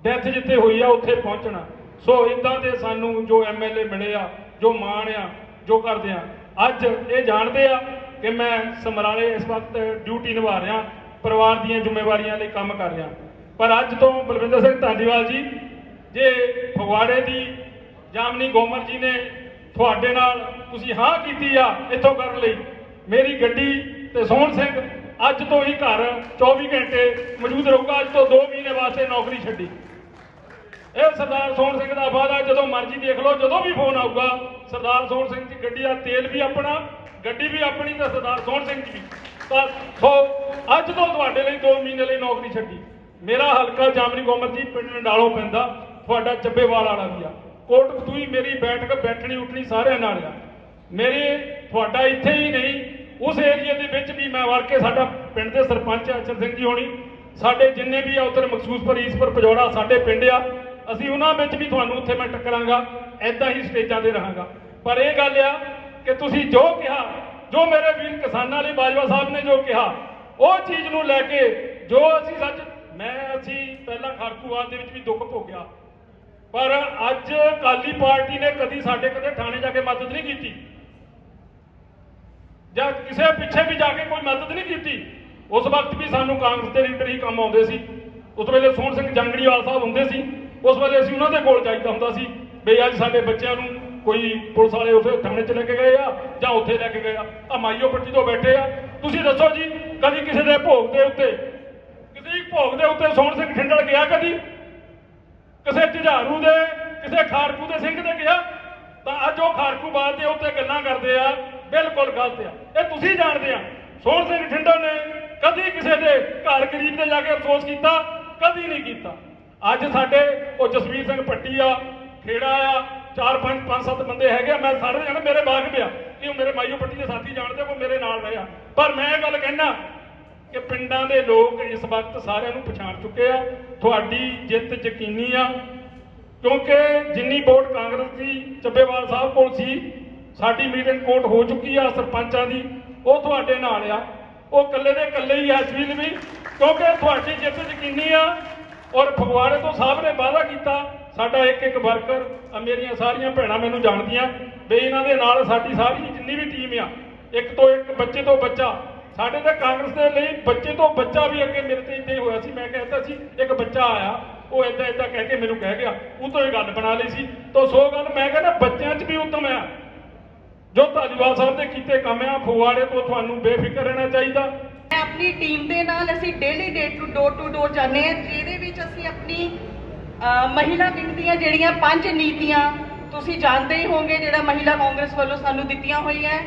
ਡੈਥ ਜਿੱਥੇ ਹੋਈ ਆ, ਉੱਥੇ ਪਹੁੰਚਣਾ। ਸੋ ਇਦਾਂ ਦੇ ਸਾਨੂੰ ਜੋ ਐਮਐਲਏ ਮਿਲੇ ਆ, ਜੋ ਮਾਣ ਆ, ਜੋ ਕਰਦੇ ਆ, ਅੱਜ ਇਹ ਜਾਣਦੇ ਆ ਕਿ ਮੈਂ ਸਮਰਾਲੇ ਇਸ ਵਕਤ ਡਿਊਟੀ ਨਿਭਾ ਰਿਹਾ, ਪਰਿਵਾਰ ਦੀਆਂ ਜ਼ਿੰਮੇਵਾਰੀਆਂ ਲਈ ਕੰਮ ਕਰ ਰਿਹਾ। ਪਰ ਅੱਜ ਤੋਂ ਬਲਵਿੰਦਰ ਸਿੰਘ ਧਾਲੀਵਾਲ ਜੀ, ਜੇ ਫਗਵਾੜੇ ਦੀ ਜਾਮਨੀ ਗੋਮਰ ਜੀ ਨੇ ਤੁਹਾਡੇ ਨਾਲ ਤੁਸੀਂ ਹਾਂ ਕੀਤੀ ਆ ਇੱਥੋਂ ਕਰਨ ਲਈ, ਮੇਰੀ ਗੱਡੀ ਤੇ ਸੋਹਣ ਸਿੰਘ ਅੱਜ ਤੋਂ ਹੀ ਘਰ 24 ਘੰਟੇ ਮੌਜੂਦ ਰਹੂਗਾ, ਅੱਜ ਤੋਂ 2 ਮਹੀਨੇ ਵਾਸਤੇ ਨੌਕਰੀ ਛੱਡੀ। ਇਹ ਸਰਦਾਰ ਸੋਹਣ ਸਿੰਘ ਦਾ ਵਾਅਦਾ ਜਦੋਂ ਮਰਜ਼ੀ ਦੇਖ ਲਓ, ਜਦੋਂ ਵੀ ਫੋਨ ਆਊਗਾ, ਸਰਦਾਰ ਸੋਹਣ ਸਿੰਘ ਦੀ ਗੱਡੀ ਦਾ ਤੇਲ ਵੀ ਆਪਣਾ, ਗੱਡੀ ਵੀ ਆਪਣੀ ਤੇ ਸਰਦਾਰ ਸੋਹਣ ਸਿੰਘ ਦੀ ਵੀ। ਤਾਂ ਸੋ, ਅੱਜ ਤੋਂ ਤੁਹਾਡੇ ਲਈ 2 ਮਹੀਨੇ ਲਈ ਨੌਕਰੀ ਛੱਡੀ। ਮੇਰਾ ਹਲਕਾ ਜਾਮਨੀ ਗੋਮਰ ਜੀ, ਪਿੰਡ ਨਡਾਲੋਂ ਪੈਂਦਾ, ਤੁਹਾਡਾ ਚੱਬੇਵਾਲ ਵਾਲਾ ਵੀ ਆ। ਕੋਟ ਕਤੂਈ ਮੇਰੀ ਬੈਠਕ, ਬੈਠਣੀ ਉੱਠਣੀ ਸਾਰਿਆਂ ਨਾਲ ਆ। ਮੇਰੇ, ਤੁਹਾਡਾ ਇੱਥੇ ਹੀ ਨਹੀਂ, ਉਸ ਏਰੀਏ ਦੇ ਵਿੱਚ ਵੀ ਮੈਂ ਵੜ ਕੇ ਸਾਡਾ ਪਿੰਡ ਦੇ ਸਰਪੰਚ ਅਚਰ ਸਿੰਘ ਜੀ ਹੋਣੀ, ਸਾਡੇ ਜਿੰਨੇ ਵੀ ਆ, ਉਧਰ ਮਖਸੂਸਪੁਰ ਈਸਪੁਰ ਪਜੌੜਾ ਸਾਡੇ ਪਿੰਡ ਆ। ਅਸੀਂ ਉਹਨਾਂ ਵਿੱਚ ਵੀ ਤੁਹਾਨੂੰ ਉੱਥੇ ਮੈਂ ਟੱਕਰਾਂਗਾ ਐਦਾਂ ਹੀ ਸਟੇਜਾਂ ਤੇ ਰਹਾਂਗਾ। ਪਰ ਇਹ ਗੱਲ ਆ ਕਿ ਤੁਸੀਂ ਜੋ ਕਿਹਾ, ਜੋ ਮੇਰੇ ਵੀਰ ਕਿਸਾਨਾਂ ਲਈ ਬਾਜਵਾ ਸਾਹਿਬ ਨੇ ਜੋ ਕਿਹਾ, ਉਹ ਚੀਜ਼ ਨੂੰ ਲੈ ਕੇ ਜੋ ਅਸੀਂ ਸੱਚ ਮੈਂ ਅਸੀਂ ਪਹਿਲਾਂ ਖੜਕੂਵਾਦ ਦੇ ਵਿੱਚ ਵੀ ਦੁੱਖ ਭੋਗਿਆ। ਪਰ ਅੱਜ ਕਾਲੀ ਪਾਰਟੀ ਨੇ ਕਦੀ ਸਾਡੇ ਕਦੇ ਥਾਣੇ ਜਾ ਕੇ ਮਦਦ ਨਹੀਂ ਕੀਤੀ। ਜਾਂ ਕਿਸੇ ਪਿੱਛੇ ਵੀ ਜਾ ਕੇ ਕੋਈ ਮਦਦ ਨਹੀਂ ਕੀਤੀ। ਉਸ ਵਕਤ ਵੀ ਸਾਨੂੰ ਕਾਂਗਰਸ ਦੇ ਲੀਡਰ ਹੀ ਕੰਮ ਆਉਂਦੇ ਸੀ। ਉਸ ਵੇਲੇ ਸੋਹਣ ਸਿੰਘ ਜੰਗੜੀਵਾਲ ਸਾਹਿਬ ਹੁੰਦੇ ਸੀ। ਉਸ ਵੇਲੇ ਅਸੀਂ ਉਹਨਾਂ ਦੇ ਕੋਲ ਜਾਈਦਾ ਹੁੰਦਾ ਸੀ ਵੀ ਅੱਜ ਸਾਡੇ ਬੱਚਿਆਂ ਨੂੰ ਕੋਈ ਪੁਲਿਸ ਵਾਲੇ ਉਸੇ ਥਾਣੇ 'ਚ ਲੈ ਕੇ ਗਏ ਆ ਜਾਂ ਉੱਥੇ ਲੈ ਕੇ ਗਏ ਆ। ਆ ਮਾਈਓ ਪੱਟੀ ਤੋਂ ਬੈਠੇ ਆ। ਤੁਸੀਂ ਦੱਸੋ ਜੀ, ਕਦੀ ਕਿਸੇ ਦੇ ਭੋਗ ਦੇ ਉੱਤੇ, ਕਿਸੇ ਭੋਗ ਦੇ ਉੱਤੇ ਸੋਹਣ ਸਿੰਘ ਠਿੰਡਲ ਗਿਆ ਕਦੀ? ਕਿਸੇ ਝਾੜੂ ਦੇ, ਕਿਸੇ ਖਾਰਕੂ ਦੇ ਸਿੰਘ ਦੇ ਗਿਆ? ਤਾਂ ਅੱਜ ਉਹ ਖਾਰਕੂ ਬਾਦ ਦੇ ਉੱਤੇ ਗੱਲਾਂ ਕਰਦੇ ਆ, ਬਿਲਕੁਲ ਗਲਤ ਆ। ਇਹ ਤੁਸੀਂ ਜਾਣਦੇ ਆ। ਸੋਹਣ ਸਿੰਘ ਠਿੰਡਲ ਨੇ ਕਦੀ ਕਿਸੇ ਦੇ ਘਰ ਗਰੀਬ ਦੇ ਜਾ ਕੇ ਅਫਸੋਸ ਕੀਤਾ? ਕਦੀ ਨਹੀਂ ਕੀਤਾ। ਅੱਜ ਸਾਡੇ ਉਹ ਜਸਵੀਰ ਸਿੰਘ ਪੱਟੀ ਆ, ਖੇੜਾ ਆ, ਚਾਰ ਪੰਜ ਪੰਜ, ਸੱਤ ਬੰਦੇ ਹੈਗੇ ਆ, ਮੈਂ ਸਾਰੇ ਜਾਣੇ ਮੇਰੇ ਬਾਗ ਪਿਆ ਕਿ ਉਹ ਮੇਰੇ ਮਾਈਓ ਪੱਟੀ ਦੇ ਸਾਥੀ ਜਾਣਦੇ ਉਹ ਮੇਰੇ ਨਾਲ ਰਹੇ ਆ। ਪਰ ਮੈਂ ਇਹ ਗੱਲ ਕਹਿਣਾ ਕਿ ਪਿੰਡਾਂ ਦੇ ਲੋਕ ਇਸ ਵਕਤ ਸਾਰਿਆਂ ਨੂੰ ਪਛਾਣ ਚੁੱਕੇ ਆ। ਤੁਹਾਡੀ ਜਿੱਤ ਯਕੀਨੀ ਆ, ਕਿਉਂਕਿ ਜਿੰਨੀ ਵੋਟ ਕਾਂਗਰਸ ਦੀ, ਚੱਬੇਵਾਲ ਸਾਹਿਬ ਕੋਲ ਸੀ, ਸਾਡੀ ਮੀਟਿੰਗ ਕੋਟ ਹੋ ਚੁੱਕੀ ਆ ਸਰਪੰਚਾਂ ਦੀ। ਉਹ ਤੁਹਾਡੇ ਨਾਲ ਆ। ਉਹ ਇਕੱਲੇ ਦੇ ਇਕੱਲੇ ਹੀ ਆ ਇਸ ਵੀ, ਕਿਉਂਕਿ ਤੁਹਾਡੀ ਜਿੱਤ ਯਕੀਨੀ ਆ ਔਰ ਫਗਵਾੜੇ ਤੋਂ ਸਾਹਿਬ ਨੇ ਵਾਅਦਾ ਕੀਤਾ, ਸਾਡਾ ਇੱਕ ਇੱਕ ਵਰਕਰ ਮੇਰੀਆਂ ਸਾਰੀਆਂ ਭੈਣਾਂ ਮੈਨੂੰ ਜਾਣਦੀਆਂ, ਵੀ ਇਹਨਾਂ ਦੇ ਨਾਲ ਸਾਡੀ ਸਾਰੀ ਜਿੰਨੀ ਵੀ ਟੀਮ ਆ, ਇੱਕ ਤੋਂ ਇੱਕ ਬੱਚੇ ਤੋਂ ਬੱਚਾ, ਸਾਡੇ ਤਾਂ ਕਾਂਗਰਸ ਦੇ ਲਈ ਬੱਚੇ ਤੋਂ ਬੱਚਾ ਵੀ ਅੱਗੇ ਮੇਰੇ ਤੇ ਇੱਦਾਂ ਹੀ ਹੋਇਆ ਸੀ, ਮੈਂ ਕਹਿੰਦਾ ਸੀ, ਇੱਕ ਬੱਚਾ ਆਇਆ, ਉਹ ਇਦਾਂ ਇਦਾਂ ਕਹਿ ਕੇ ਮੈਨੂੰ ਕਹਿ ਗਿਆ, ਉਹ ਤੋਂ ਇਹ ਗੱਲ ਬਣਾ ਲਈ ਸੀ, ਤੋਂ ਸੋ ਗੱਲ ਮੈਂ ਕਹਿੰਦਾ ਬੱਚਿਆਂ 'ਚ ਵੀ ਉਤਮ ਆ। ਜੋ ਧਾਲੀਵਾਲ ਸਾਹਿਬ ਦੇ ਕੀਤੇ ਕੰਮ ਆ, ਫਗਵਾੜੇ ਤੋਂ ਤੁਹਾਨੂੰ ਬੇਫਿਕਰ ਰਹਿਣਾ ਚਾਹੀਦਾ ਮੈਂ ਆਪਣੀ ਟੀਮ ਦੇ ਨਾਲ ਅਸੀਂ daily day to door to door ਜਾਂਦੇ ਹਾਂ, ਜਿਹਦੇ ਵਿੱਚ ਅਸੀਂ ਆਪਣੀ ਮਹਿਲਾ ਵਿੰਗ ਦੀਆਂ ਜਿਹੜੀਆਂ ਪੰਜ ਨੀਤੀਆਂ, ਤੁਸੀਂ ਜਾਣਦੇ ਹੀ ਹੋਵੋਗੇ ਜਿਹੜਾ ਮਹਿਲਾ ਕਾਂਗਰਸ ਵੱਲੋਂ ਸਾਨੂੰ ਦਿੱਤੀਆਂ ਹੋਈਆਂ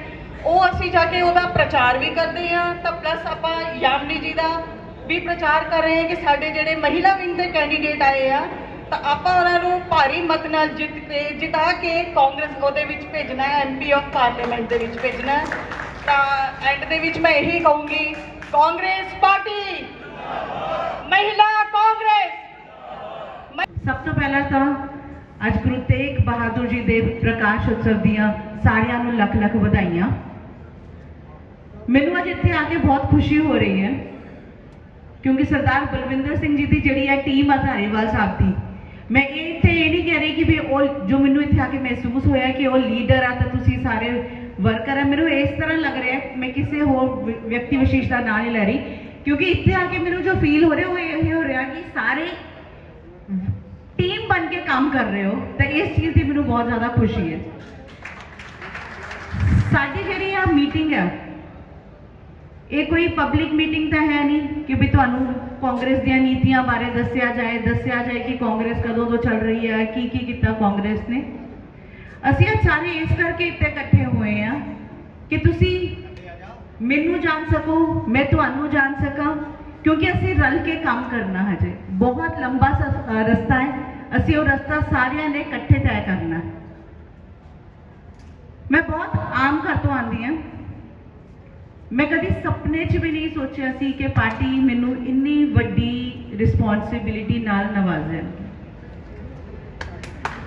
ਉਹ ਅਸੀਂ ਜਾ ਕੇ ਉਹਦਾ ਪ੍ਰਚਾਰ ਵੀ ਕਰਦੇ ਹਾਂ, ਤਾਂ ਪਲੱਸ ਆਪਾਂ ਯਾਮਨੀ ਜੀ ਦਾ ਵੀ ਪ੍ਰਚਾਰ ਕਰ ਰਹੇ ਹਾਂ ਕਿ ਸਾਡੇ ਜਿਹੜੇ ਮਹਿਲਾ ਵਿੰਗ ਦੇ ਕੈਂਡੀਡੇਟ ਆਏ ਆ, ਤਾਂ ਆਪਾਂ ਉਹਨਾਂ ਨੂੰ ਭਾਰੀ ਮਤ ਨਾਲ ਜਿੱਤ ਕੇ, ਜਿਤਾ ਕੇ ਕਾਂਗਰਸ ਉਹਦੇ ਵਿੱਚ ਭੇਜਣਾ ਹੈ ਐਮਪੀ ਆਫ ਪਾਰਲੀਮੈਂਟ ਦੇ ਵਿੱਚ ਭੇਜਣਾ ਤਾਂ ਐਂਡ ਦੇ ਵਿੱਚ ਮੈਂ ਇਹੀ ਕਹੂੰਗੀ, ਕਾਂਗਰਸ ਪਾਰਟੀ। ਮਹਿਲਾ ਕਾਂਗਰਸ। ਸਭ ਤੋਂ ਪਹਿਲਾਂ ਤਾਂ ਅੱਜ ਗੁਰੂ ਤੇਗ ਬਹਾਦਰ ਜੀ ਦੇ ਪ੍ਰਕਾਸ਼ ਉਤਸਵ ਦੀਆਂ ਸਾਰਿਆਂ ਨੂੰ ਲੱਖ ਲੱਖ ਵਧਾਈਆਂ। ਮੈਨੂੰ ਅੱਜ ਇੱਥੇ ਆ ਕੇ ਬਹੁਤ ਖੁਸ਼ੀ ਹੋ ਰਹੀ ਹੈ, ਕਿਉਂਕਿ ਸਰਦਾਰ ਬਲਵਿੰਦਰ ਸਿੰਘ ਜੀ ਦੀ ਜਿਹੜੀ ਹੈ ਟੀਮ ਆ ਧਾਰੀਵਾਲ ਸਾਹਿਬ ਦੀ, ਮੈਂ ਇਹ ਇੱਥੇ ਇਹ ਨਹੀਂ ਕਹਿ ਰਹੀ ਕਿ ਵੀ ਉਹ ਜੋ ਮੈਨੂੰ ਇੱਥੇ ਆ ਕੇ ਮਹਿਸੂਸ ਹੋਇਆ ਕਿ ਉਹ ਲੀਡਰ ਆ ਤਾਂ ਤੁਸੀਂ ਸਾਰੇ ਵਰਕਰ ਹੈ। ਮੈਨੂੰ ਇਸ ਤਰ੍ਹਾਂ ਲੱਗ ਰਿਹਾ ਮੈਂ ਕਿਸੇ ਹੋਰ ਵਿਅਕਤੀ ਵਿਸ਼ੇਸ਼ ਦਾ ਨਾਂ ਨਹੀਂ ਲੈ ਰਹੀ। ਕਿਉਂਕਿ ਇੱਥੇ ਆ ਕੇ ਮੈਨੂੰ ਜੋ ਫੀਲ ਹੋ ਰਿਹਾ, ਉਹ ਇਹ ਹੋ ਰਿਹਾ ਕਿ ਸਾਰੇ ਟੀਮ ਬਣ ਕੇ ਕੰਮ ਕਰ ਰਹੇ ਹੋ। ਤਾਂ ਇਸ ਚੀਜ਼ ਦੀ ਮੈਨੂੰ ਬਹੁਤ ਜ਼ਿਆਦਾ ਖੁਸ਼ੀ ਹੈ। ਸਾਡੀ ਜਿਹੜੀ ਆ ਮੀਟਿੰਗ ਹੈ, ਇਹ ਕੋਈ ਪਬਲਿਕ ਮੀਟਿੰਗ ਤਾਂ ਹੈ ਨਹੀਂ ਕਿ ਵੀ ਤੁਹਾਨੂੰ ਕਾਂਗਰਸ ਦੀਆਂ ਨੀਤੀਆਂ ਬਾਰੇ ਦੱਸਿਆ ਜਾਏ ਦੱਸਿਆ ਜਾਏ ਕਿ ਕਾਂਗਰਸ ਕਦੋਂ ਤੋਂ ਚੱਲ ਰਹੀ ਹੈ ਕੀ ਕੀ ਕੀਤਾ ਕਾਂਗਰਸ ਨੇ। ਅਸੀਂ ਅੱਜ ਸਾਰੇ ਇਸ ਕਰਕੇ ਇੱਥੇ ਇਕੱਠੇ ਹੋਏ ਆ ਕਿ ਤੁਸੀਂ ਮੈਨੂੰ ਜਾਣ ਸਕੋ, ਮੈਂ ਤੁਹਾਨੂੰ ਜਾਣ ਸਕਾਂ, ਕਿਉਂਕਿ ਅਸੀਂ ਰਲ ਕੇ ਕੰਮ ਕਰਨਾ ਹਜੇ। ਬਹੁਤ ਲੰਬਾ ਸਫ- ਰਸਤਾ ਹੈ। ਅਸੀਂ ਉਹ ਰਸਤਾ ਸਾਰਿਆਂ ਨੇ ਇਕੱਠੇ ਤੈਅ ਕਰਨਾ। ਮੈਂ ਬਹੁਤ ਆਮ ਘਰ ਤੋਂ ਆਉਂਦੀ ਹਾਂ। ਮੈਂ ਕਦੀ ਸੁਪਨੇ 'ਚ ਵੀ ਨਹੀਂ ਸੋਚਿਆ ਸੀ ਕਿ ਪਾਰਟੀ ਮੈਨੂੰ ਇੰਨੀ ਵੱਡੀ ਰਿਸਪੌਂਸਿਬਿਲਿਟੀ ਨਾਲ ਨਵਾਜ਼ੇ।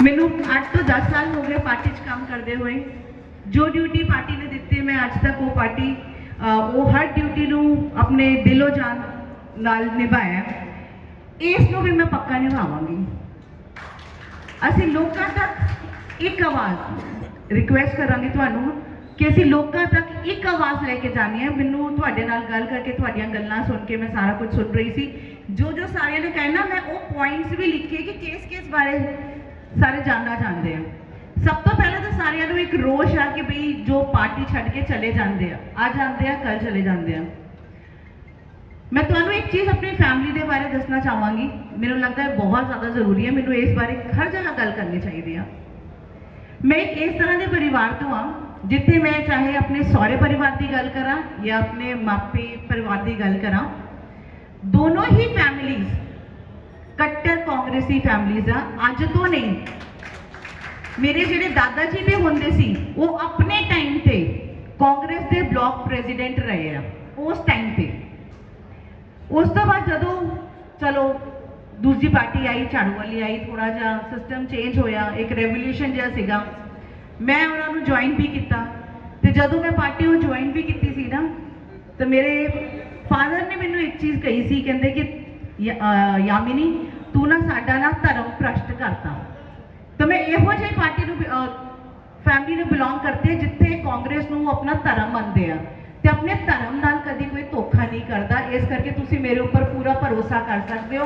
ਮੈਨੂੰ 8 ਤੋਂ 10 ਸਾਲ ਹੋ ਗਏ ਪਾਰਟੀ 'ਚ ਕੰਮ ਕਰਦੇ ਹੋਏ। ਜੋ ਡਿਊਟੀ ਪਾਰਟੀ ਨੇ ਦਿੱਤੀ, ਮੈਂ ਅੱਜ ਤੱਕ ਉਹ ਪਾਰਟੀ ਉਹ ਹਰ ਡਿਊਟੀ ਨੂੰ ਆਪਣੇ ਦਿਲੋਂ ਜਾਨ ਨਾਲ ਨਿਭਾਇਆ ਇਸ ਨੂੰ ਵੀ ਮੈਂ ਪੱਕਾ ਨਿਭਾਵਾਂਗੀ। ਅਸੀਂ ਲੋਕਾਂ ਤੱਕ ਇੱਕ ਆਵਾਜ਼ ਰਿਕੁਐਸਟ ਕਰਾਂਗੇ ਤੁਹਾਨੂੰ ਕਿ ਅਸੀਂ ਲੋਕਾਂ ਤੱਕ ਇੱਕ ਆਵਾਜ਼ ਲੈ ਕੇ ਜਾਣੀ ਹੈ। ਮੈਨੂੰ ਤੁਹਾਡੇ ਨਾਲ ਗੱਲ ਕਰਕੇ ਤੁਹਾਡੀਆਂ ਗੱਲਾਂ ਸੁਣ ਕੇ ਮੈਂ ਸਾਰਾ ਕੁਝ ਸੁਣ ਰਹੀ ਸੀ। ਜੋ ਜੋ ਸਾਰਿਆਂ ਨੇ ਕਹਿਣਾ, ਮੈਂ ਉਹ ਪੁਆਇੰਟਸ ਵੀ ਲਿਖੇ ਕਿ ਕਿਸ ਕੇਸ ਬਾਰੇ ਸਾਰੇ ਜਾਣਨਾ ਚਾਹੁੰਦੇ ਆ। ਸਭ ਤੋਂ ਪਹਿਲਾਂ ਤਾਂ ਸਾਰਿਆਂ ਨੂੰ ਇੱਕ ਰੋਸ਼ ਆ ਕਿ ਬਈ ਜੋ ਪਾਰਟੀ ਛੱਡ ਕੇ ਚਲੇ ਜਾਂਦੇ ਆ ਅੱਜ ਆਉਂਦੇ ਆ ਕੱਲ ਚਲੇ ਜਾਂਦੇ ਆ। ਮੈਂ ਤੁਹਾਨੂੰ ਇੱਕ ਚੀਜ਼ ਆਪਣੀ ਫੈਮਿਲੀ ਦੇ ਬਾਰੇ ਦੱਸਣਾ ਚਾਹਾਂਗੀ। ਮੈਨੂੰ ਲੱਗਦਾ ਹੈ ਬਹੁਤ ਜ਼ਿਆਦਾ ਜ਼ਰੂਰੀ ਹੈ। ਮੈਨੂੰ ਇਸ ਬਾਰੇ ਹਰ ਜਗ੍ਹਾ ਗੱਲ ਕਰਨੀ ਚਾਹੀਦੀ ਆ। ਮੈਂ ਇੱਕ ਇਸ ਤਰ੍ਹਾਂ ਦੇ ਪਰਿਵਾਰ ਤੋਂ ਆ, ਜਿੱਥੇ ਮੈਂ ਚਾਹੇ ਆਪਣੇ ਸਹੁਰੇ ਪਰਿਵਾਰ ਦੀ ਗੱਲ ਕਰਾਂ ਜਾਂ ਆਪਣੇ ਮਾਪੇ ਪਰਿਵਾਰ ਦੀ ਗੱਲ ਕਰਾਂ। ਦੋਨੋਂ ਹੀ ਫੈਮਿਲੀਜ਼ ਕੱਟਰ ਕਾਂਗਰਸੀ ਫੈਮਲੀਜ਼ ਆ, ਅੱਜ ਤੋਂ ਨਹੀਂ। ਮੇਰੇ ਜਿਹੜੇ ਦਾਦਾ ਜੀ ਦੇ ਹੁੰਦੇ ਸੀ, ਉਹ ਆਪਣੇ ਟਾਈਮ ਤੇ ਕਾਂਗਰਸ ਦੇ ਬਲਾਕ ਪ੍ਰੈਜ਼ੀਡੈਂਟ ਰਹੇ ਆ, ਉਸ ਟਾਈਮ ਤੇ। ਉਸ ਤੋਂ ਬਾਅਦ ਜਦੋਂ, ਚਲੋ, ਦੂਜੀ ਪਾਰਟੀ ਆਈ, ਝਾੜੂ ਵਾਲੀ ਆਈ ਥੋੜਾ ਜਿਹਾ ਸਿਸਟਮ ਚੇਂਜ ਹੋਇਆ, ਇੱਕ ਰੈਵੋਲੂਸ਼ਨ ਜਿਹਾ ਸੀਗਾ। ਮੈਂ ਉਹਨਾਂ ਨੂੰ ਜੁਆਇਨ ਵੀ ਕੀਤਾ। ਤੇ ਜਦੋਂ ਮੈਂ ਪਾਰਟੀ ਨੂੰ ਜੁਆਇਨ ਵੀ ਕੀਤੀ ਸੀ ਨਾ, ਤੇ ਮੇਰੇ ਫਾਦਰ ਨੇ ਮੈਨੂੰ ਇੱਕ ਚੀਜ਼ ਕਹੀ ਸੀ, ਕਹਿੰਦੇ ਕਿ ਯਾਮਿਨੀ, ਤੂੰ ਨਾ ਸਾਡਾ ਨਾ ਧਰਮ ਭ੍ਰਸ਼ਟ ਕਰਤਾ। ਤਾਂ ਮੈਂ ਇਹੋ ਜਿਹੀ ਪਾਰਟੀ ਨੂੰ ਫੈਮਿਲੀ ਨੂੰ ਬਿਲੋਂਗ ਕਰਦੀ ਜਿੱਥੇ ਕਾਂਗਰਸ ਨੂੰ ਆਪਣਾ ਧਰਮ ਮੰਨਦੇ ਆ। ਤੇ ਆਪਣੇ ਧਰਮ ਨਾਲ ਕਦੀ ਕੋਈ ਧੋਖਾ ਨਹੀਂ ਕਰਦਾ। ਇਸ ਕਰਕੇ ਤੁਸੀਂ ਮੇਰੇ ਉੱਪਰ ਪੂਰਾ ਭਰੋਸਾ ਕਰ ਸਕਦੇ ਹੋ।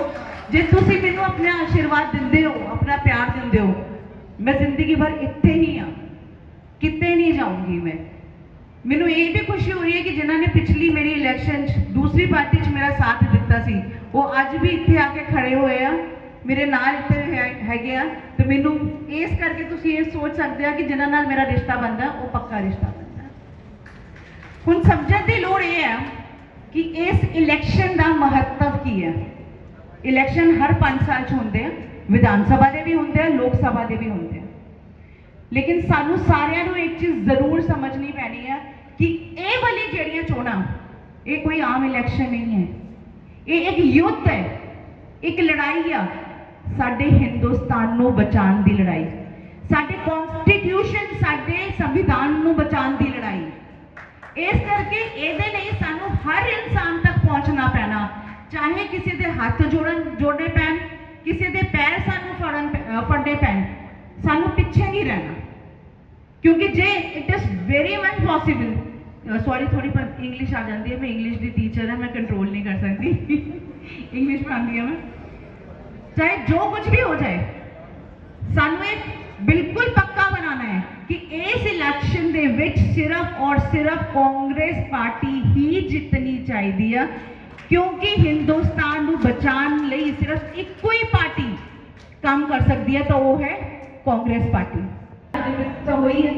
ਜੇ ਤੁਸੀਂ ਮੈਨੂੰ ਆਪਣਾ ਆਸ਼ੀਰਵਾਦ ਦਿੰਦੇ ਹੋ, ਆਪਣਾ ਪਿਆਰ ਦਿੰਦੇ ਹੋ, ਮੈਂ ਜ਼ਿੰਦਗੀ ਭਰ ਇੱਥੇ ਹੀ ਆ ਕਿਤੇ ਨਹੀਂ ਜਾਊਂਗੀ ਮੈਂ। ਮੈਨੂੰ ਇਹ ਵੀ ਖੁਸ਼ੀ ਹੋ ਰਹੀ ਹੈ ਕਿ ਜਿਨ੍ਹਾਂ ਨੇ ਪਿਛਲੀ ਮੇਰੀ ਇਲੈਕਸ਼ਨ 'ਚ ਦੂਸਰੀ ਪਾਰਟੀ 'ਚ ਮੇਰਾ ਸਾਥ ਦਿੱਤਾ ਸੀ, ਉਹ ਅੱਜ ਵੀ ਇੱਥੇ ਆ ਕੇ ਖੜੇ ਹੋਏ ਆ, ਮੇਰੇ ਨਾਲ ਇੱਥੇ ਹੈ- ਹੈਗੇ ਆ ਤੇ ਮੈਨੂੰ ਇਸ ਕਰਕੇ ਤੁਸੀਂ ਇਹ ਸੋਚ ਸਕਦੇ ਆ ਕਿ ਜਿਨ੍ਹਾਂ ਨਾਲ ਮੇਰਾ ਰਿਸ਼ਤਾ ਬਣਦਾ, ਉਹ ਪੱਕਾ ਰਿਸ਼ਤਾ ਬਣਦਾ। ਹੁਣ ਸਮਝਣ ਦੀ ਲੋੜ ਇਹ ਹੈ ਕਿ ਇਸ ਇਲੈਕਸ਼ਨ ਦਾ ਮਹੱਤਵ ਕੀ ਹੈ? ਇਲੈਕਸ਼ਨ ਹਰ 5 ਸਾਲ 'ਚ ਹੁੰਦੇ ਆ, ਵਿਧਾਨ ਸਭਾ ਦੇ ਵੀ ਹੁੰਦੇ ਆ, ਲੋਕ ਸਭਾ ਦੇ ਵੀ ਹੁੰਦੇ ਆ। ਲੇਕਿਨ ਸਾਨੂੰ ਸਾਰਿਆਂ ਨੂੰ ਇੱਕ ਚੀਜ਼ ਜ਼ਰੂਰ ਸਮਝਣੀ ਪੈਣੀ ਹੈ ਇਹ ਵਾਲੀ ਜਿਹੜੀਆਂ ਚੋਣਾਂ, ਇਹ ਕੋਈ ਆਮ ਇਲੈਕਸ਼ਨ ਨਹੀਂ ਹੈ। ਇਹ ਇੱਕ ਯੁੱਧ ਹੈ, ਇੱਕ ਲੜਾਈ ਆ, ਸਾਡੇ ਹਿੰਦੁਸਤਾਨ ਨੂੰ ਬਚਾਉਣ ਦੀ ਲੜਾਈ। ਸਾਡੇ ਕਨਸਟੀਟਿਊਸ਼ਨ ਸਾਡੇ ਸੰਵਿਧਾਨ ਨੂੰ ਬਚਾਉਣ ਦੀ ਲੜਾਈ। ਇਸ ਕਰਕੇ ਇਹਦੇ ਲਈ ਸਾਨੂੰ ਹਰ ਇਨਸਾਨ ਤੱਕ ਪਹੁੰਚਣਾ ਪੈਣਾ। ਚਾਹੇ ਕਿਸੇ ਦੇ ਹੱਥ ਜੋੜਨ, ਜੋੜਨੇ ਪੈਣ, ਕਿਸੇ ਦੇ ਪੈਰ ਸਾਨੂੰ ਫੜਨ ਪੈ- ਅਹ ਫੜਨੇ ਪੈਣ, ਸਾਨੂੰ ਪਿੱਛੇ ਨਹੀਂ ਰਹਿਣਾ। ਕਿਉਂਕਿ ਜੇ it is very much possible sorry ਥੋੜੀ ਪਰ ਇੰਗਲਿਸ਼ ਆ ਜਾਂਦੀ ਹੈ ਮੈਂ ਇੰਗਲਿਸ਼ ਦੀ ਟੀਚਰ ਹਾਂ ਮੈਂ ਕੰਟਰੋਲ ਨਹੀਂ ਕਰ ਸਕਦੀ ਇੰਗਲਿਸ਼ ਪੜ੍ਹਾਉਂਦੀ ਹਾਂ ਮੈਂ ਚਾਹੇ ਜੋ ਕੁਝ ਵੀ ਹੋ ਜਾਏ ਸਾਨੂੰ ਇਹ ਬਿਲਕੁਲ ਪੱਕਾ ਬਣਾਉਣਾ ਹੈ ਕਿ ਇਸ ਇਲੈਕਸ਼ਨ ਦੇ ਵਿੱਚ ਸਿਰਫ ਔਰ ਸਿਰਫ ਕਾਂਗਰਸ ਪਾਰਟੀ ਹੀ ਜਿੱਤਣੀ ਚਾਹੀਦੀ ਆ ਕਿਉਂਕਿ ਹਿੰਦੁਸਤਾਨ ਨੂੰ ਬਚਾਉਣ ਲਈ ਸਿਰਫ ਇੱਕੋ ਹੀ ਪਾਰਟੀ ਕੰਮ ਕਰ ਸਕਦੀ ਹੈ ਤਾਂ ਉਹ ਹੈ ਕਾਂਗਰਸ ਪਾਰਟੀ ਦੇ ਵਿੱਚ ਤਾਂ ਹੋਈ ਹੈ